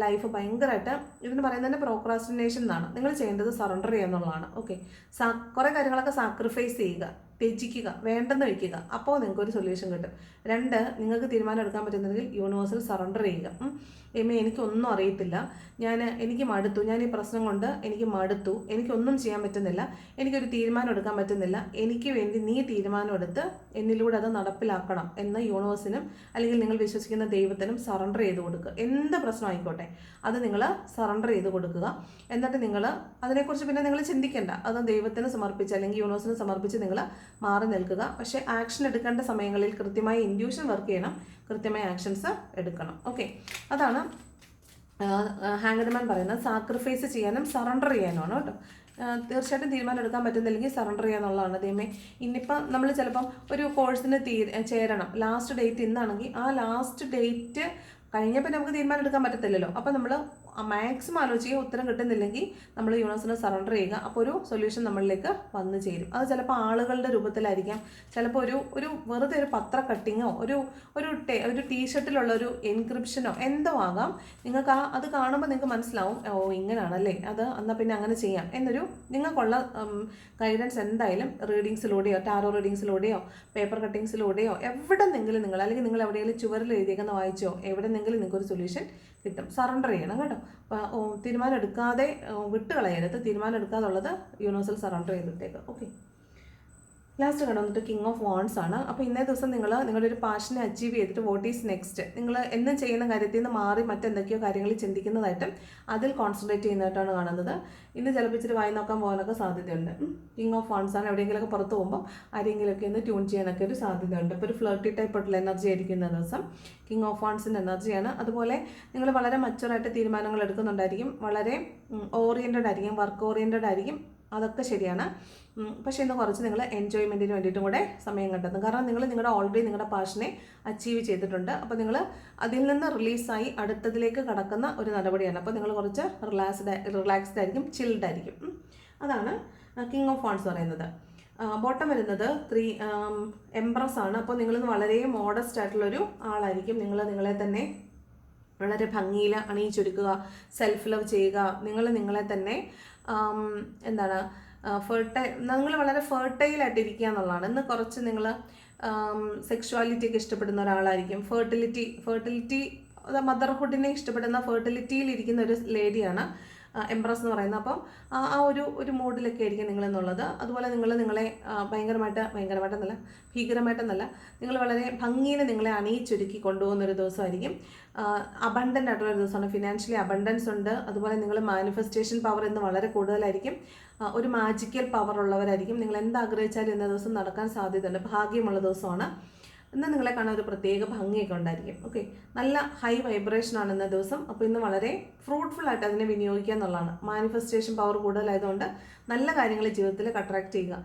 [SPEAKER 1] ലൈഫ് ഭയങ്കരമായിട്ട് ഇതിന് പറയുന്നതിന്റെ പ്രോക്രാസ്റ്റിനേഷൻ എന്നാണ്. നിങ്ങൾ ചെയ്യേണ്ടത് സറണ്ടർ ചെയ്യുക എന്നുള്ളതാണ്. ഓക്കെ കുറേ കാര്യങ്ങളൊക്കെ സാക്രിഫൈസ് ചെയ്യുക. ത്യജിക്കുക വേണ്ടെന്ന് വയ്ക്കുക അപ്പോൾ നിങ്ങൾക്ക് ഒരു സൊല്യൂഷൻ കിട്ടും. രണ്ട് നിങ്ങൾക്ക് തീരുമാനം എടുക്കാൻ പറ്റുന്നെങ്കിൽ യൂണിവേഴ്സിൽ സറണ്ടർ ചെയ്യുക. എമ്മേ എനിക്കൊന്നും അറിയത്തില്ല. ഞാൻ എനിക്ക് മടുത്തു. ഞാൻ ഈ പ്രശ്നം കൊണ്ട് എനിക്ക് മടുത്തു. എനിക്കൊന്നും ചെയ്യാൻ പറ്റുന്നില്ല. എനിക്കൊരു തീരുമാനം എടുക്കാൻ പറ്റുന്നില്ല. എനിക്ക് വേണ്ടി നീ തീരുമാനം എടുത്ത് എന്നിലൂടെ അത് നടപ്പിലാക്കണം എന്ന് യൂണിവേഴ്സിനും അല്ലെങ്കിൽ നിങ്ങൾ വിശ്വസിക്കുന്ന ദൈവത്തിനും സറണ്ടർ ചെയ്ത് കൊടുക്കുക എന്ത് പ്രശ്നം ആയിക്കോട്ടെ അത് നിങ്ങൾ സറണ്ടർ ചെയ്ത് കൊടുക്കുക. എന്നിട്ട് നിങ്ങൾ അതിനെക്കുറിച്ച് പിന്നെ നിങ്ങൾ ചിന്തിക്കേണ്ട. അത് ദൈവത്തിന് സമർപ്പിച്ച് അല്ലെങ്കിൽ യൂണിവേഴ്സിന് സമർപ്പിച്ച് നിങ്ങൾ മാറി നിൽക്കുക. പക്ഷേ ആക്ഷൻ എടുക്കേണ്ട സമയങ്ങളിൽ കൃത്യമായി ഇൻഡ്യൂഷൻ വർക്ക് ചെയ്യണം. കൃത്യമായി ആക്ഷൻസ് എടുക്കണം. ഓക്കെ അതാണ് ഹാങ്കർമാൻ പറയുന്നത്. സാക്രിഫൈസ് ചെയ്യാനും സറണ്ടർ ചെയ്യാനുമാണ് കേട്ടോ. തീർച്ചയായിട്ടും തീരുമാനം എടുക്കാൻ പറ്റുന്നില്ലെങ്കിൽ സറണ്ടർ ചെയ്യാന്നുള്ളതാണ്. ദൈവമേ ഇന്നിപ്പം നമ്മൾ ചിലപ്പം ഒരു കോഴ്സിന് തീ ചേരണം. ലാസ്റ്റ് ഡേറ്റ് ഇന്നാണെങ്കിൽ ആ ലാസ്റ്റ് ഡേറ്റ് കഴിഞ്ഞപ്പോൾ നമുക്ക് തീരുമാനം എടുക്കാൻ പറ്റത്തില്ലല്ലോ. അപ്പം നമ്മൾ മാക്സിമം ആലോചിക്കുക ഉത്തരം കിട്ടുന്നില്ലെങ്കിൽ നമ്മൾ യൂണിവേഴ്സിനെ സറണ്ടർ ചെയ്യുക. അപ്പോൾ ഒരു സൊല്യൂഷൻ നമ്മളിലേക്ക് വന്നു ചേരും. അത് ചിലപ്പോൾ ആളുകളുടെ രൂപത്തിലായിരിക്കാം. ചിലപ്പോൾ ഒരു ഒരു വെറുതെ ഒരു പത്ര കട്ടിങ്ങോ ഒരു ഒരു ടേ ഒരു ടീഷർട്ടിലുള്ള ഒരു എൻക്രിപ്ഷനോ എന്തോ ആകാം. നിങ്ങൾക്ക് ആ അത് കാണുമ്പോൾ നിങ്ങൾക്ക് മനസ്സിലാവും ഓ ഇങ്ങനെയാണല്ലേ അത് എന്നാൽ പിന്നെ അങ്ങനെ ചെയ്യാം എന്നൊരു നിങ്ങൾക്കുള്ള ഗൈഡൻസ് എന്തായാലും റീഡിങ്സിലൂടെയോ ടാറോ റീഡിങ്സിലൂടെയോ പേപ്പർ കട്ടിങ്സിലൂടെയോ എവിടെ നിങ്ങൾ അല്ലെങ്കിൽ നിങ്ങൾ എവിടെയെങ്കിലും ചുവരിൽ എഴുതിയേക്കുന്ന വായിച്ചോ എവിടെ നിങ്ങൾക്കൊരു സൊല്യൂഷൻ കിട്ടും. സറണ്ടർ ചെയ്യണം കേട്ടോ. തീരുമാനം എടുക്കാതെ വിട്ടുകളയരുത്. തീരുമാനം എടുക്കാതുള്ളത് യൂണിവേഴ്സൽ സറണ്ടർ ചെയ്തിട്ടേക്ക്. ഓക്കെ ലാസ്റ്റ് കണ്ടു? വന്നിട്ട് കിങ് ഓഫ് വോൺസ് ആണ്. അപ്പോൾ ഇന്നേ ദിവസം നിങ്ങൾ നിങ്ങളുടെ ഒരു പാഷനെ അച്ചീവ് ചെയ്തിട്ട് വാട്ട് ഈസ് നെക്സ്റ്റ് നിങ്ങൾ എന്നും ചെയ്യുന്ന കാര്യത്തിൽ നിന്ന് മാറി മറ്റെന്തൊക്കെയോ കാര്യങ്ങൾ ചിന്തിക്കുന്നതായിട്ടും അതിൽ കോൺസെൻട്രേറ്റ് ചെയ്യുന്നതായിട്ടാണ് കാണുന്നത്. ഇന്ന് ചിലപ്പോൾ ഇച്ചിരി വായി നോക്കാൻ പോകാനൊക്കെ സാധ്യതയുണ്ട്. കിങ് ഓഫ് വോൺസ് ആണ് എവിടെയെങ്കിലുമൊക്കെ പുറത്ത് പോകുമ്പോൾ ആരെങ്കിലുമൊക്കെ ഒന്ന് ട്യൂൺ ചെയ്യാനൊക്കെ ഒരു സാധ്യതയുണ്ട്. അപ്പോൾ ഒരു ഫ്ലർട്ടി ടൈപ്പ് ആയിട്ടുള്ള എനർജി ആയിരിക്കും ഇന്ന ദിവസം. കിങ് ഓഫ് വോൺസിന്റെ എനർജിയാണ് അതുപോലെ നിങ്ങൾ വളരെ മച്ചുറായിട്ട് തീരുമാനങ്ങൾ എടുക്കുന്നുണ്ടായിരിക്കും. വളരെ ഓറിയന്റഡ് ആയിരിക്കും. വർക്ക് ഓറിയന്റഡ് ആയിരിക്കും. അതൊക്കെ ശരിയാണ്. പക്ഷേ ഇന്ന് കുറച്ച് നിങ്ങൾ എൻജോയ്മെന്റിന് വേണ്ടിയിട്ടും കൂടെ സമയം കണ്ടെത്തും. കാരണം നിങ്ങൾ നിങ്ങളുടെ ഓൾറെഡി നിങ്ങളുടെ പാഷനെ അച്ചീവ് ചെയ്തിട്ടുണ്ട്. അപ്പോൾ നിങ്ങൾ അതിൽ നിന്ന് റിലീസായി അടുത്തതിലേക്ക് കടക്കുന്ന ഒരു നടപടിയാണ്. അപ്പോൾ നിങ്ങൾ കുറച്ച് റിലാക്സ്ഡ് റിലാക്സ്ഡ് ആയിരിക്കും ചിൽഡ് ആയിരിക്കും. അതാണ് കിങ് ഓഫ് ഫോൺസ് പറയുന്നത്. ബോട്ടം വരുന്നത് ത്രീ എംപ്രസ് ആണ്. അപ്പോൾ നിങ്ങളിന്ന് വളരെ മോഡസ്റ്റ് ആയിട്ടുള്ളൊരു ആളായിരിക്കും. നിങ്ങൾ നിങ്ങളെ തന്നെ വളരെ ഭംഗിയിൽ അണിയിച്ചൊരുക്കുക സെൽഫ് ലവ് ചെയ്യുക. നിങ്ങൾ നിങ്ങളെ തന്നെ എന്താണ് ഫെർട്ടൈ നിങ്ങൾ വളരെ ഫെർട്ടൈൽ ആയിട്ടിരിക്കുക എന്നുള്ളതാണ്. ഇന്ന് കുറച്ച് നിങ്ങൾ സെക്ഷുവാലിറ്റി ഒക്കെ ഇഷ്ടപ്പെടുന്ന ഒരാളായിരിക്കും. ഫെർട്ടിലിറ്റി ഫെർട്ടിലിറ്റി മദർഹുഡിനെ ഇഷ്ടപ്പെടുന്ന ഫെർട്ടിലിറ്റിയിൽ ഇരിക്കുന്ന ഒരു ലേഡിയാണ് എംപ്രസ് എന്ന് പറയുന്നത്. അപ്പം ആ ഒരു ഒരു മോഡിലൊക്കെ ആയിരിക്കും നിങ്ങൾ എന്നുള്ളത് അതുപോലെ നിങ്ങൾ നിങ്ങളെ ഭയങ്കരമായിട്ട് ഭയങ്കരമായിട്ടെന്നല്ല ഭീകരമായിട്ടെന്നല്ല നിങ്ങൾ വളരെ ഭംഗിയിൽ നിങ്ങളെ അണിയിച്ചൊരുക്കി കൊണ്ടുപോകുന്ന ഒരു ദിവസമായിരിക്കും അബണ്ടന്റ് ആയിട്ടുള്ള ഒരു ദിവസമാണ്. ഫിനാൻഷ്യലി അബണ്ടൻസ് ഉണ്ട്. അതുപോലെ നിങ്ങൾ മാനിഫെസ്റ്റേഷൻ പവർ എന്ന് വളരെ കൂടുതലായിരിക്കും. ഒരു മാജിക്കൽ പവർ ഉള്ളവരായിരിക്കും. നിങ്ങൾ എന്താഗ്രഹിച്ചാലും ഇന്ന ദിവസം നടക്കാൻ സാധ്യതയുണ്ട്. ഭാഗ്യമുള്ള ദിവസമാണ്. ഇന്ന് നിങ്ങളെ കാണാൻ ഒരു പ്രത്യേക ഭംഗിയൊക്കെ ഉണ്ടായിരിക്കും. ഓക്കെ നല്ല ഹൈ വൈബ്രേഷൻ ആണ് ഇന്ന ദിവസം. അപ്പോൾ ഇന്ന് വളരെ ഫ്രൂട്ട്ഫുൾ ആയിട്ട് അതിനെ വിനിയോഗിക്കുക എന്നുള്ളതാണ്. മാനിഫെസ്റ്റേഷൻ പവർ കൂടുതലായതുകൊണ്ട് നല്ല കാര്യങ്ങൾ ജീവിതത്തിൽ അട്രാക്ട് ചെയ്യുക.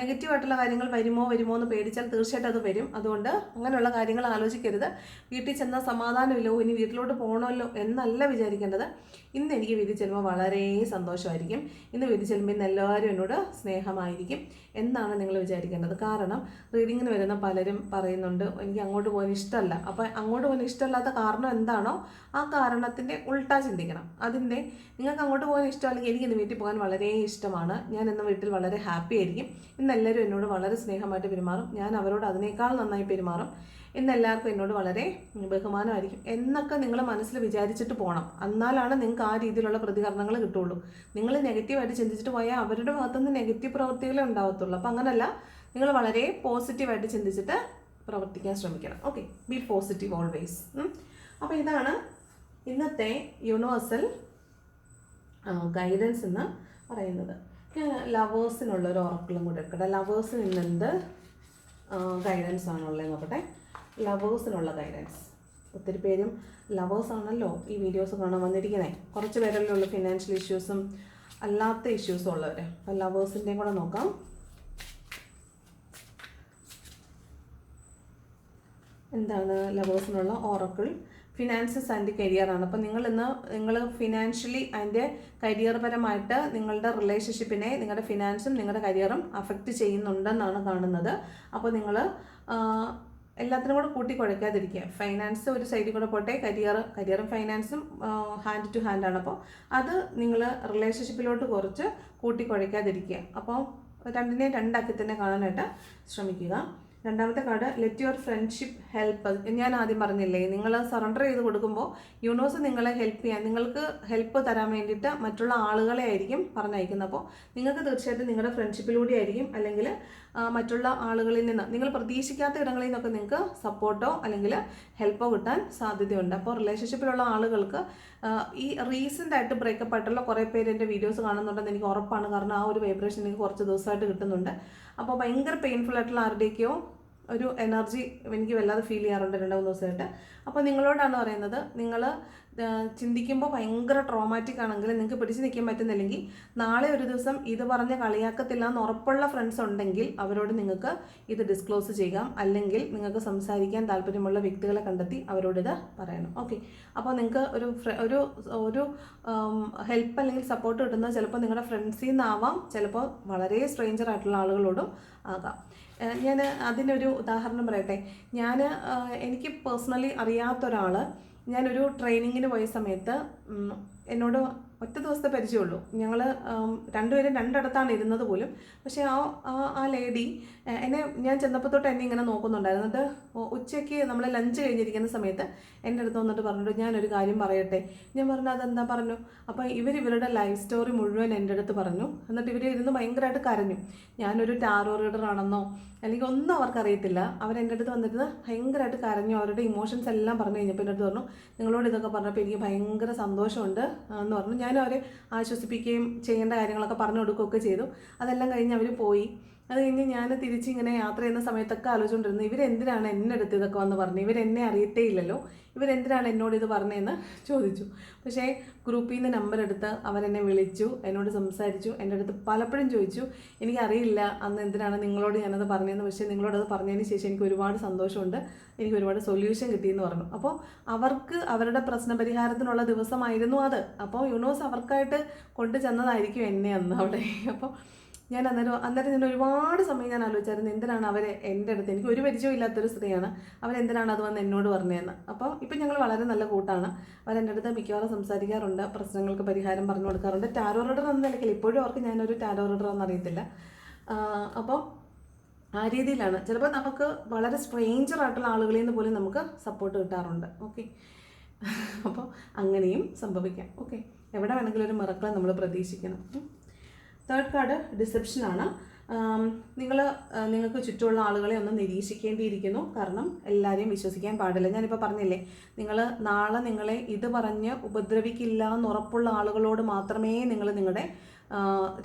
[SPEAKER 1] നെഗറ്റീവ് ആയിട്ടുള്ള കാര്യങ്ങൾ വരുമോ വരുമോ എന്ന് പേടിച്ചാൽ തീർച്ചയായിട്ടും അത് വരും. അതുകൊണ്ട് അങ്ങനെയുള്ള കാര്യങ്ങൾ ആലോചിക്കരുത്. വീട്ടിൽ ചെന്നാൽ സമാധാനമില്ലോ. ഇനി വീട്ടിലോട്ട് പോകണമല്ലോ എന്നല്ല വിചാരിക്കേണ്ടത്. ഇന്ന് എനിക്ക് വീട്ടിൽ ചെല്ലുമ്പോൾ വളരെ സന്തോഷമായിരിക്കും. ഇന്ന് വീട്ടിൽ ചെല്ലുമ്പോൾ ഇന്ന് എല്ലാവരും എന്നോട് സ്നേഹമായിരിക്കും എന്നാണ് നിങ്ങൾ വിചാരിക്കേണ്ടത്. കാരണം റീഡിങ്ങിന് വരുന്ന പലരും പറയുന്നുണ്ട് എനിക്ക് അങ്ങോട്ട് പോകാൻ ഇഷ്ടമല്ല. അപ്പോൾ അങ്ങോട്ട് പോകാൻ ഇഷ്ടമല്ലാത്ത കാരണം എന്താണോ ആ കാരണത്തിന്റെ ഉൾട്ടാ ചിന്തിക്കണം. അതിന്റെ നിങ്ങൾക്ക് അങ്ങോട്ട് പോകാൻ ഇഷ്ടമല്ലെങ്കിൽ എനിക്ക് ഇന്ന് വീട്ടിൽ പോകാൻ വളരെ ഇഷ്ടമാണ്. ഞാൻ ഇന്ന് വീട്ടിൽ വളരെ ഹാപ്പി ആയിരിക്കും. ഇന്ന് എല്ലാവരും എന്നോട് വളരെ സ്നേഹമായിട്ട് പെരുമാറും. ഞാൻ അവരോട് അതിനേക്കാൾ നന്നായി പെരുമാറും. ഇന്ന് എല്ലാവർക്കും എന്നോട് വളരെ ബഹുമാനമായിരിക്കും. എന്നൊക്കെ നിങ്ങൾ മനസ്സിൽ വിചാരിച്ചിട്ട് പോകണം എന്നാലാണ് നിങ്ങൾക്ക് ആ രീതിയിലുള്ള പ്രതികരണങ്ങൾ കിട്ടുള്ളൂ. നിങ്ങൾ നെഗറ്റീവായിട്ട് ചിന്തിച്ചിട്ട് പോയാൽ അവരുടെ ഭാഗത്തുനിന്ന് നെഗറ്റീവ് പ്രവൃത്തികളെ ഉണ്ടാവത്തുള്ളൂ. അപ്പം അങ്ങനല്ല. നിങ്ങൾ വളരെ പോസിറ്റീവായിട്ട് ചിന്തിച്ചിട്ട് പ്രവർത്തിക്കാൻ ശ്രമിക്കണം. ഓക്കെ. ബി പോസിറ്റീവ് ഓൾവേസ് അപ്പോൾ ഇതാണ് ഇന്നത്തെ യൂണിവേഴ്സൽ ഗൈഡൻസ് എന്ന് പറയുന്നത്. ലവേഴ്സിനുള്ള ഒരു ഉറപ്പിലും കൂടെ എടുക്കട്ടെ. ലവേഴ്സിന് ഇന്ന് എന്ത് ഗൈഡൻസ് ആണുള്ളത് നോക്കട്ടെ ലവേഴ്സിനുള്ള ഗൈഡൻസ് ഒത്തിരി പേരും ലവേഴ്സ് ആണല്ലോ ഈ വീഡിയോസ് കാണാൻ വന്നിരിക്കുന്നത് കുറച്ച് പേരല്ലേ ഉള്ളൂ ഫിനാൻഷ്യൽ ഇഷ്യൂസും അല്ലാത്ത ഇഷ്യൂസും ഉള്ളവർ അപ്പം ലവേഴ്സിന്റെയും കൂടെ നോക്കാം. എന്താണ് ലവേഴ്സിനുള്ള ഓറക്കിൾ ഫിനാൻസസ് ആൻഡ് കരിയറാണ് അപ്പോൾ നിങ്ങൾ ഇന്ന് നിങ്ങൾ ഫിനാൻഷ്യലി അതിന്റെ കരിയർ പരമായിട്ട് നിങ്ങളുടെ റിലേഷൻഷിപ്പിനെ നിങ്ങളുടെ ഫിനാൻസും നിങ്ങളുടെ കരിയറും അഫക്റ്റ് ചെയ്യുന്നുണ്ടെന്നാണ് കാണുന്നത്. അപ്പോൾ നിങ്ങൾ എല്ലാത്തിനും കൂടെ കൂട്ടി കുഴയ്ക്കാതിരിക്കുക ഫൈനാൻസ് ഒരു സൈഡിൽ കൂടെ പോട്ടെ. കരിയർ കരിയറും ഫൈനാൻസും ഹാൻഡ് ടു ഹാൻഡ് ആണ്. അപ്പോൾ അത് നിങ്ങൾ റിലേഷൻഷിപ്പിലോട്ട് കുറച്ച് കൂട്ടി കുഴയ്ക്കാതിരിക്കുക അപ്പോൾ രണ്ടിനെയും രണ്ടാക്കി തന്നെ കാണാനായിട്ട് ശ്രമിക്കുക. രണ്ടാമത്തെ card let your friendship help ഞാൻ ആദ്യം പറഞ്ഞില്ലേ നിങ്ങൾ സറണ്ടർ ചെയ്ത് കൊടുക്കുമ്പോൾ യൂണിവേഴ്സ് നിങ്ങളെ ഹെൽപ്പ് ചെയ്യാൻ നിങ്ങൾക്ക് ഹെൽപ്പ് തരാൻ വേണ്ടിയിട്ട് മറ്റുള്ള ആളുകളെ ആയിരിക്കും പറഞ്ഞയക്കുന്നത്. അപ്പോൾ നിങ്ങൾക്ക് തീർച്ചയായിട്ടും നിങ്ങളുടെ ഫ്രണ്ട്ഷിപ്പിലൂടെ ആയിരിക്കും അല്ലെങ്കിൽ മറ്റുള്ള ആളുകളിൽ നിന്ന് നിങ്ങൾ പ്രതീക്ഷിക്കാത്ത ഇടങ്ങളിൽ നിന്നൊക്കെ നിങ്ങൾക്ക് സപ്പോർട്ടോ അല്ലെങ്കിൽ ഹെൽപ്പോ കിട്ടാൻ സാധ്യതയുണ്ട്. അപ്പോൾ റിലേഷൻഷിപ്പിലുള്ള ആളുകൾക്ക് ഈ റീസെന്റ് ആയിട്ട് ബ്രേക്കപ്പ് ആയിട്ടുള്ള കുറേ പേര് എന്റെ വീഡിയോസ് കാണുന്നുണ്ടെന്ന് എനിക്ക് ഉറപ്പാണ്. കാരണം ആ ഒരു വൈബ്രേഷൻ എനിക്ക് കുറച്ച് ദിവസമായിട്ട് കിട്ടുന്നുണ്ട്. അപ്പോൾ ഭയങ്കര പെയിൻഫുൾ ആയിട്ടുള്ള ആരുടെയൊക്കെയോ ഒരു എനർജി എനിക്ക് വല്ലാതെ ഫീൽ ചെയ്യാറുണ്ട് രണ്ട് മൂന്ന് ദിവസമായിട്ട്. അപ്പോൾ നിങ്ങളോടാണ് പറയുന്നത് നിങ്ങൾ ചിന്തിക്കുമ്പോൾ ഭയങ്കര ട്രോമാറ്റിക് ആണെങ്കിൽ നിങ്ങൾക്ക് പിടിച്ചു നിൽക്കാൻ പറ്റുന്നില്ലെങ്കിൽ നാളെ ഒരു ദിവസം ഇത് പറഞ്ഞ് കളിയാക്കത്തില്ല എന്ന് ഉറപ്പുള്ള ഫ്രണ്ട്സ് ഉണ്ടെങ്കിൽ അവരോട് നിങ്ങൾക്ക് ഇത് ഡിസ്ക്ലോസ് ചെയ്യാം. അല്ലെങ്കിൽ നിങ്ങൾക്ക് സംസാരിക്കാൻ താല്പര്യമുള്ള വ്യക്തികളെ കണ്ടെത്തി അവരോട് ഇത് പറയണം. ഓക്കെ അപ്പോൾ നിങ്ങൾക്ക് ഒരു ഒരു ഒരു ഹെൽപ്പ് അല്ലെങ്കിൽ സപ്പോർട്ട് കിട്ടുന്നത് ചിലപ്പോൾ നിങ്ങളുടെ ഫ്രണ്ട്സിൽ നിന്നാവാം. ചിലപ്പോൾ വളരെ സ്ട്രേഞ്ചർ ആയിട്ടുള്ള ആളുകളോടും ആകാം. ഞാൻ അതിനൊരു ഉദാഹരണം പറയട്ടെ. ഞാൻ എനിക്ക് പേഴ്സണലി അറിയാത്ത ഒരാൾ ഞാനൊരു ട്രെയിനിങ്ങിന് പോയ സമയത്ത് എന്നോട് ഒറ്റ ദിവസത്തെ പരിചയമുള്ളൂ. ഞങ്ങൾ രണ്ടുപേരും രണ്ടിടത്താണ് ഇരുന്നത് പോലും. പക്ഷേ ആ ആ- ആ ലേഡി എന്നെ ഞാൻ ചെന്നപ്പോൾ തൊട്ട് എന്നെ ഇങ്ങനെ നോക്കുന്നുണ്ടായിരുന്നു. എന്നിട്ട് ഉച്ചയ്ക്ക് നമ്മൾ ലഞ്ച് കഴിഞ്ഞിരിക്കുന്ന സമയത്ത് എന്റെ അടുത്ത് വന്നിട്ട് പറഞ്ഞിട്ട് ഞാനൊരു കാര്യം പറയട്ടെ? ഞാൻ പറഞ്ഞു അതെന്താ പറഞ്ഞു? അപ്പോൾ ഇവർ ഇവരുടെ ലൈഫ് സ്റ്റോറി മുഴുവൻ എന്റെ അടുത്ത് പറഞ്ഞു. എന്നിട്ട് ഇവർ ഇരുന്ന് ഭയങ്കരമായിട്ട് കരഞ്ഞു. ഞാനൊരു ടാറോ റീഡർ ആണെന്നോ? അല്ലെങ്കിൽ ഒന്നും അവർക്കറിയത്തില്ല. അവരെന്റെ അടുത്ത് വന്നിട്ട് ഭയങ്കരമായിട്ട് കരഞ്ഞു. അവരുടെ ഇമോഷൻസ് എല്ലാം പറഞ്ഞു കഴിഞ്ഞപ്പോൾ എന്റെ അടുത്ത് പറഞ്ഞു നിങ്ങളോട് ഇതൊക്കെ പറഞ്ഞപ്പോൾ എനിക്ക് ഭയങ്കര സന്തോഷമുണ്ട് എന്ന് പറഞ്ഞു. ഞാനും അവരെ ആശ്വസിപ്പിക്കുകയും ചെയ്യേണ്ട കാര്യങ്ങളൊക്കെ പറഞ്ഞു കൊടുക്കുകയൊക്കെ ചെയ്തു. അതെല്ലാം കഴിഞ്ഞ് അവർ പോയി. അത് കഴിഞ്ഞ് ഞാൻ തിരിച്ചിങ്ങനെ യാത്ര ചെയ്യുന്ന സമയത്തൊക്കെ ആലോചിച്ചുകൊണ്ടിരുന്നത് ഇവരെന്തിനാണ് എന്നെ അടുത്ത് ഇതൊക്കെ വന്ന് പറഞ്ഞു? ഇവരെന്നെ അറിയത്തേ ഇല്ലല്ലോ ഇവരെന്തിനാണ് എന്നോട് ഇത് പറഞ്ഞതെന്ന് ചോദിച്ചു. പക്ഷേ ഗ്രൂപ്പിൽ നിന്ന് നമ്പർ എടുത്ത് അവരെന്നെ വിളിച്ചു എന്നോട് സംസാരിച്ചു എന്റെ അടുത്ത് പലപ്പോഴും ചോദിച്ചു എനിക്കറിയില്ല അന്ന് എന്തിനാണ് നിങ്ങളോട് ഞാനത് പറഞ്ഞതെന്ന് പക്ഷേ നിങ്ങളോടത് പറഞ്ഞതിന് ശേഷം എനിക്ക് ഒരുപാട് സന്തോഷമുണ്ട് എനിക്ക് ഒരുപാട് സൊല്യൂഷൻ കിട്ടിയെന്ന് പറഞ്ഞു. അപ്പോൾ അവർക്ക് അവരുടെ പ്രശ്ന പരിഹാരത്തിനുള്ള ദിവസമായിരുന്നു അത്. അപ്പോൾ യൂണിവേഴ്സ് അവർക്കായിട്ട് കൊണ്ടു ചെന്നതായിരിക്കും എന്നെ അന്ന് അവിടെ. അപ്പോൾ ഞാൻ അന്നേരം അന്നേരം ഞാൻ ഒരുപാട് സമയം ഞാൻ ആലോചിച്ചായിരുന്നു എന്തിനാണ് അവർ എന്റെ അടുത്ത് എനിക്ക് ഒരു പരിചയവും ഇല്ലാത്തൊരു സ്ത്രീയാണ് അവരെന്തിനാണ് അത് വന്ന് എന്നോട് പറഞ്ഞതെന്ന് അപ്പോൾ ഇപ്പം ഞങ്ങൾ വളരെ നല്ല കൂട്ടാണ്. അവരെന്റെ അടുത്ത് മിക്കവാറും സംസാരിക്കാറുണ്ട് പ്രശ്നങ്ങൾക്ക് പരിഹാരം പറഞ്ഞു കൊടുക്കാറുണ്ട്. ടാരോ റീഡർ എന്ന നിലയ്ക്കില്ല ഇപ്പോഴും അവർക്ക് ഞാനൊരു ടാരോ റീഡർ എന്നറിയത്തില്ല അപ്പോൾ ആ രീതിയിലാണ്. ചിലപ്പോൾ നമുക്ക് വളരെ സ്ട്രേഞ്ചർ ആയിട്ടുള്ള ആളുകളിൽ നിന്ന് പോലും നമുക്ക് സപ്പോർട്ട് കിട്ടാറുണ്ട്. ഓക്കെ. അപ്പോൾ അങ്ങനെയും സംഭവിക്കാം. ഓക്കെ. എവിടെ വേണമെങ്കിലും ഒരു മിറക്കളെ നമ്മൾ പ്രതീക്ഷിക്കണം. തേർഡ് കാർഡ് ഡിസെപ്ഷൻ ആണ്. നിങ്ങൾ നിങ്ങൾക്ക് ചുറ്റുമുള്ള ആളുകളെ ഒന്ന് നിരീക്ഷിക്കേണ്ടിയിരിക്കുന്നു. കാരണം എല്ലാവരെയും വിശ്വസിക്കാൻ പാടില്ല. ഞാനിപ്പോൾ പറഞ്ഞില്ലേ നിങ്ങൾ നാളെ നിങ്ങളെ ഇത് പറഞ്ഞ് ഉപദ്രവിക്കില്ല എന്നുറപ്പുള്ള ആളുകളോട് മാത്രമേ നിങ്ങൾ നിങ്ങളുടെ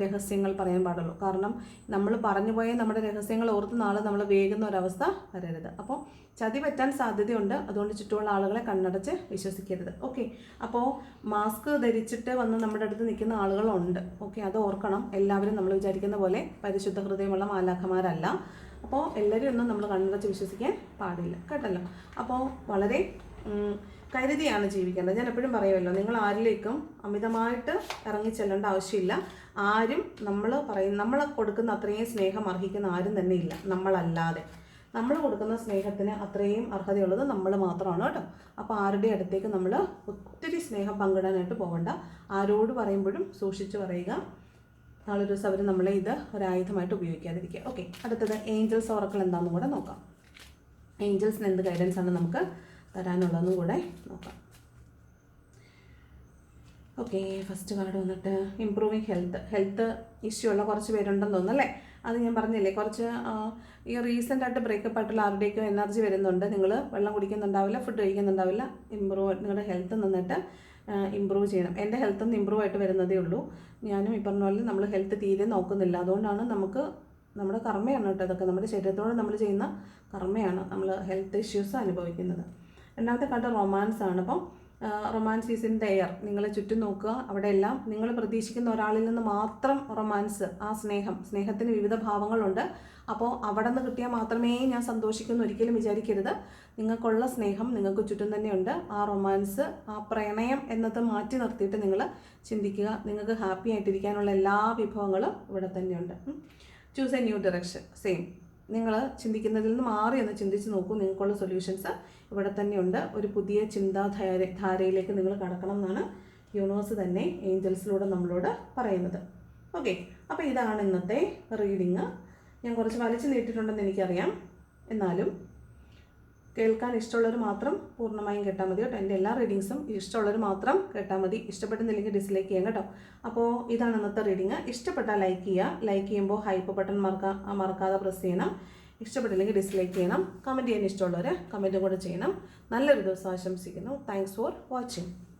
[SPEAKER 1] രഹസ്യങ്ങൾ പറയാൻ പാടുള്ളൂ. കാരണം നമ്മൾ പറഞ്ഞു പോയ നമ്മുടെ രഹസ്യങ്ങൾ ഓർത്ത് നാളെ നമ്മൾ വേഗുന്ന ഒരവസ്ഥ വരരുത്. അപ്പോൾ ചതി പറ്റാൻ സാധ്യതയുണ്ട്. അതുകൊണ്ട് ചുറ്റുമുള്ള ആളുകളെ കണ്ണടച്ച് വിശ്വസിക്കരുത്. ഓക്കെ. അപ്പോൾ മാസ്ക് ധരിച്ചിട്ട് വന്ന് നമ്മുടെ അടുത്ത് നിൽക്കുന്ന ആളുകളുണ്ട്. ഓക്കെ. അത് ഓർക്കണം. എല്ലാവരും നമ്മൾ വിചാരിക്കുന്ന പോലെ പരിശുദ്ധ ഹൃദയമുള്ള മാലാഖമാരല്ല. അപ്പോൾ എല്ലാവരും ഒന്നും നമ്മൾ കണ്ണടച്ച് വിശ്വസിക്കാൻ പാടില്ല. കേട്ടല്ലോ? അപ്പോൾ വളരെ കരുതിയാണ് ജീവിക്കേണ്ടത്. ഞാൻ എപ്പോഴും പറയുമല്ലോ നിങ്ങൾ ആരിലേക്കും അമിതമായിട്ട് ഇറങ്ങി ചെല്ലേണ്ട ആവശ്യമില്ല. ആരും നമ്മൾ പറയും നമ്മൾ കൊടുക്കുന്ന അത്രയും സ്നേഹം അർഹിക്കുന്ന ആരും തന്നെ ഇല്ല. നമ്മളല്ലാതെ. നമ്മൾ കൊടുക്കുന്ന സ്നേഹത്തിന് അത്രയും അർഹതയുള്ളത് നമ്മൾ മാത്രമാണ് കേട്ടോ. അപ്പോൾ ആരുടെ അടുത്തേക്ക് നമ്മൾ ഒത്തിരി സ്നേഹം പങ്കിടാനായിട്ട് പോകണ്ട. ആരോട് പറയുമ്പോഴും സൂക്ഷിച്ച് പറയുക. നാളെ ദിവസം അവർ നമ്മളെ ഇത് ഒരായുധമായിട്ട് ഉപയോഗിക്കാതിരിക്കുക. ഓക്കെ. അടുത്തത് ഏഞ്ചൽസ് ഓറക്കൾ എന്താണെന്ന് കൂടെ നോക്കാം. ഏഞ്ചൽസിന് എന്ത് ഗൈഡൻസ് ആണ് നമുക്ക് തരാനുള്ളതെന്നും കൂടെ നോക്കാം. ഓക്കെ ഫസ്റ്റ് കാർഡ് വന്നിട്ട് ഇമ്പ്രൂവിങ് ഹെൽത്ത് ഹെൽത്ത് ഇഷ്യൂ ഉള്ള കുറച്ച് പേരുണ്ടെന്ന് തോന്നുന്നല്ലേ അത് ഞാൻ പറഞ്ഞില്ലേ കുറച്ച് ഈ റീസെന്റ് ആയിട്ട് ബ്രേക്കപ്പ് ആയിട്ടുള്ള ആരുടെയൊക്കെ എനർജി വരുന്നുണ്ട് നിങ്ങൾ വെള്ളം കുടിക്കുന്നുണ്ടാവില്ല ഫുഡ് കഴിക്കുന്നുണ്ടാവില്ല ഇമ്പ്രൂവ് നിങ്ങളുടെ ഹെൽത്ത് നിന്നിട്ട് ഇമ്പ്രൂവ് ചെയ്യണം. എന്റെ ഹെൽത്ത് ഒന്ന് ഇമ്പ്രൂവ് ആയിട്ട് വരുന്നതേ ഉള്ളൂ. ഞാനും ഈ പറഞ്ഞ പോലെ നമ്മൾ ഹെൽത്ത് തീരെ നോക്കുന്നില്ല. അതുകൊണ്ടാണ് നമുക്ക് നമ്മുടെ കർമ്മയാണ് കേട്ടോ അതൊക്കെ നമ്മുടെ ശരീരത്തോട് നമ്മൾ ചെയ്യുന്ന കർമ്മയാണ് നമ്മൾ ഹെൽത്ത് ഇഷ്യൂസ് അനുഭവിക്കുന്നത്. രണ്ടാമത്തെ കണ്ട റൊമാൻസ് ആണ്. അപ്പം റൊമാൻസ് ഈസ് ഇൻ ദയർ നിങ്ങളെ ചുറ്റും നോക്കുക. അവിടെ എല്ലാം നിങ്ങൾ പ്രതീക്ഷിക്കുന്ന ഒരാളിൽ നിന്ന് മാത്രം റൊമാൻസ് ആ സ്നേഹം. സ്നേഹത്തിന് വിവിധ ഭാവങ്ങളുണ്ട്. അപ്പോൾ അവിടെ നിന്ന് കിട്ടിയാൽ മാത്രമേ ഞാൻ സന്തോഷിക്കുന്നു ഒരിക്കലും വിചാരിക്കരുത്. നിങ്ങൾക്കുള്ള സ്നേഹം നിങ്ങൾക്ക് ചുറ്റും തന്നെയുണ്ട്. ആ റൊമാൻസ് ആ പ്രണയം എന്നത് മാറ്റി നിർത്തിയിട്ട് നിങ്ങൾ ചിന്തിക്കുക. നിങ്ങൾക്ക് ഹാപ്പി ആയിട്ടിരിക്കാനുള്ള എല്ലാ വിഭവങ്ങളും ഇവിടെ തന്നെയുണ്ട്. Choose a new direction same നിങ്ങൾ ചിന്തിക്കുന്നതിൽ നിന്ന് മാറി ഒന്ന് ചിന്തിച്ച് നോക്കൂ. നിങ്ങൾക്കുള്ള സൊല്യൂഷൻസ് ഇവിടെ തന്നെയുണ്ട്. ഒരു പുതിയ ചിന്താധാര ധാരയിലേക്ക് നിങ്ങൾ കടക്കണം എന്നാണ് യൂണിവേഴ്സ് തന്നെ ഏഞ്ചൽസിലൂടെ നമ്മളോട് പറയുന്നത്. ഓക്കെ അപ്പോൾ ഇതാണ് ഇന്നത്തെ റീഡിങ് ഞാൻ കുറച്ച് വലിച്ചു നീട്ടിട്ടുണ്ടെന്ന് എനിക്കറിയാം. എന്നാലും കേൾക്കാൻ ഇഷ്ടമുള്ളവർ മാത്രം പൂർണമായും കേട്ടാൽ മതി കേട്ടോ. എന്റെ എല്ലാ റീഡിങ്സും ഇഷ്ടമുള്ളവർ മാത്രം കേട്ടാൽ മതി. ഇഷ്ടപ്പെടുന്നില്ലെങ്കിൽ ഡിസ്ലൈക്ക് ചെയ്യാം കേട്ടോ. അപ്പോൾ ഇതാണ് ഇന്നത്തെ റീഡിങ് ഇഷ്ടപ്പെട്ടാൽ ലൈക്ക് ചെയ്യുക. ലൈക്ക് ചെയ്യുമ്പോൾ ഹൈപ്പ് ബട്ടൺ മറക്കാ മറക്കാതെ പ്രസ് ചെയ്യണം. ഇഷ്ടപ്പെട്ടില്ലെങ്കിൽ ഡിസ്ലൈക്ക് ചെയ്യണം. കമന്റ് ചെയ്യാൻ ഇഷ്ടമുള്ളവർ കമന്റും കൂടെ ചെയ്യണം. നല്ലൊരു ദിവസം ആശംസിക്കുന്നു. Thanks for watching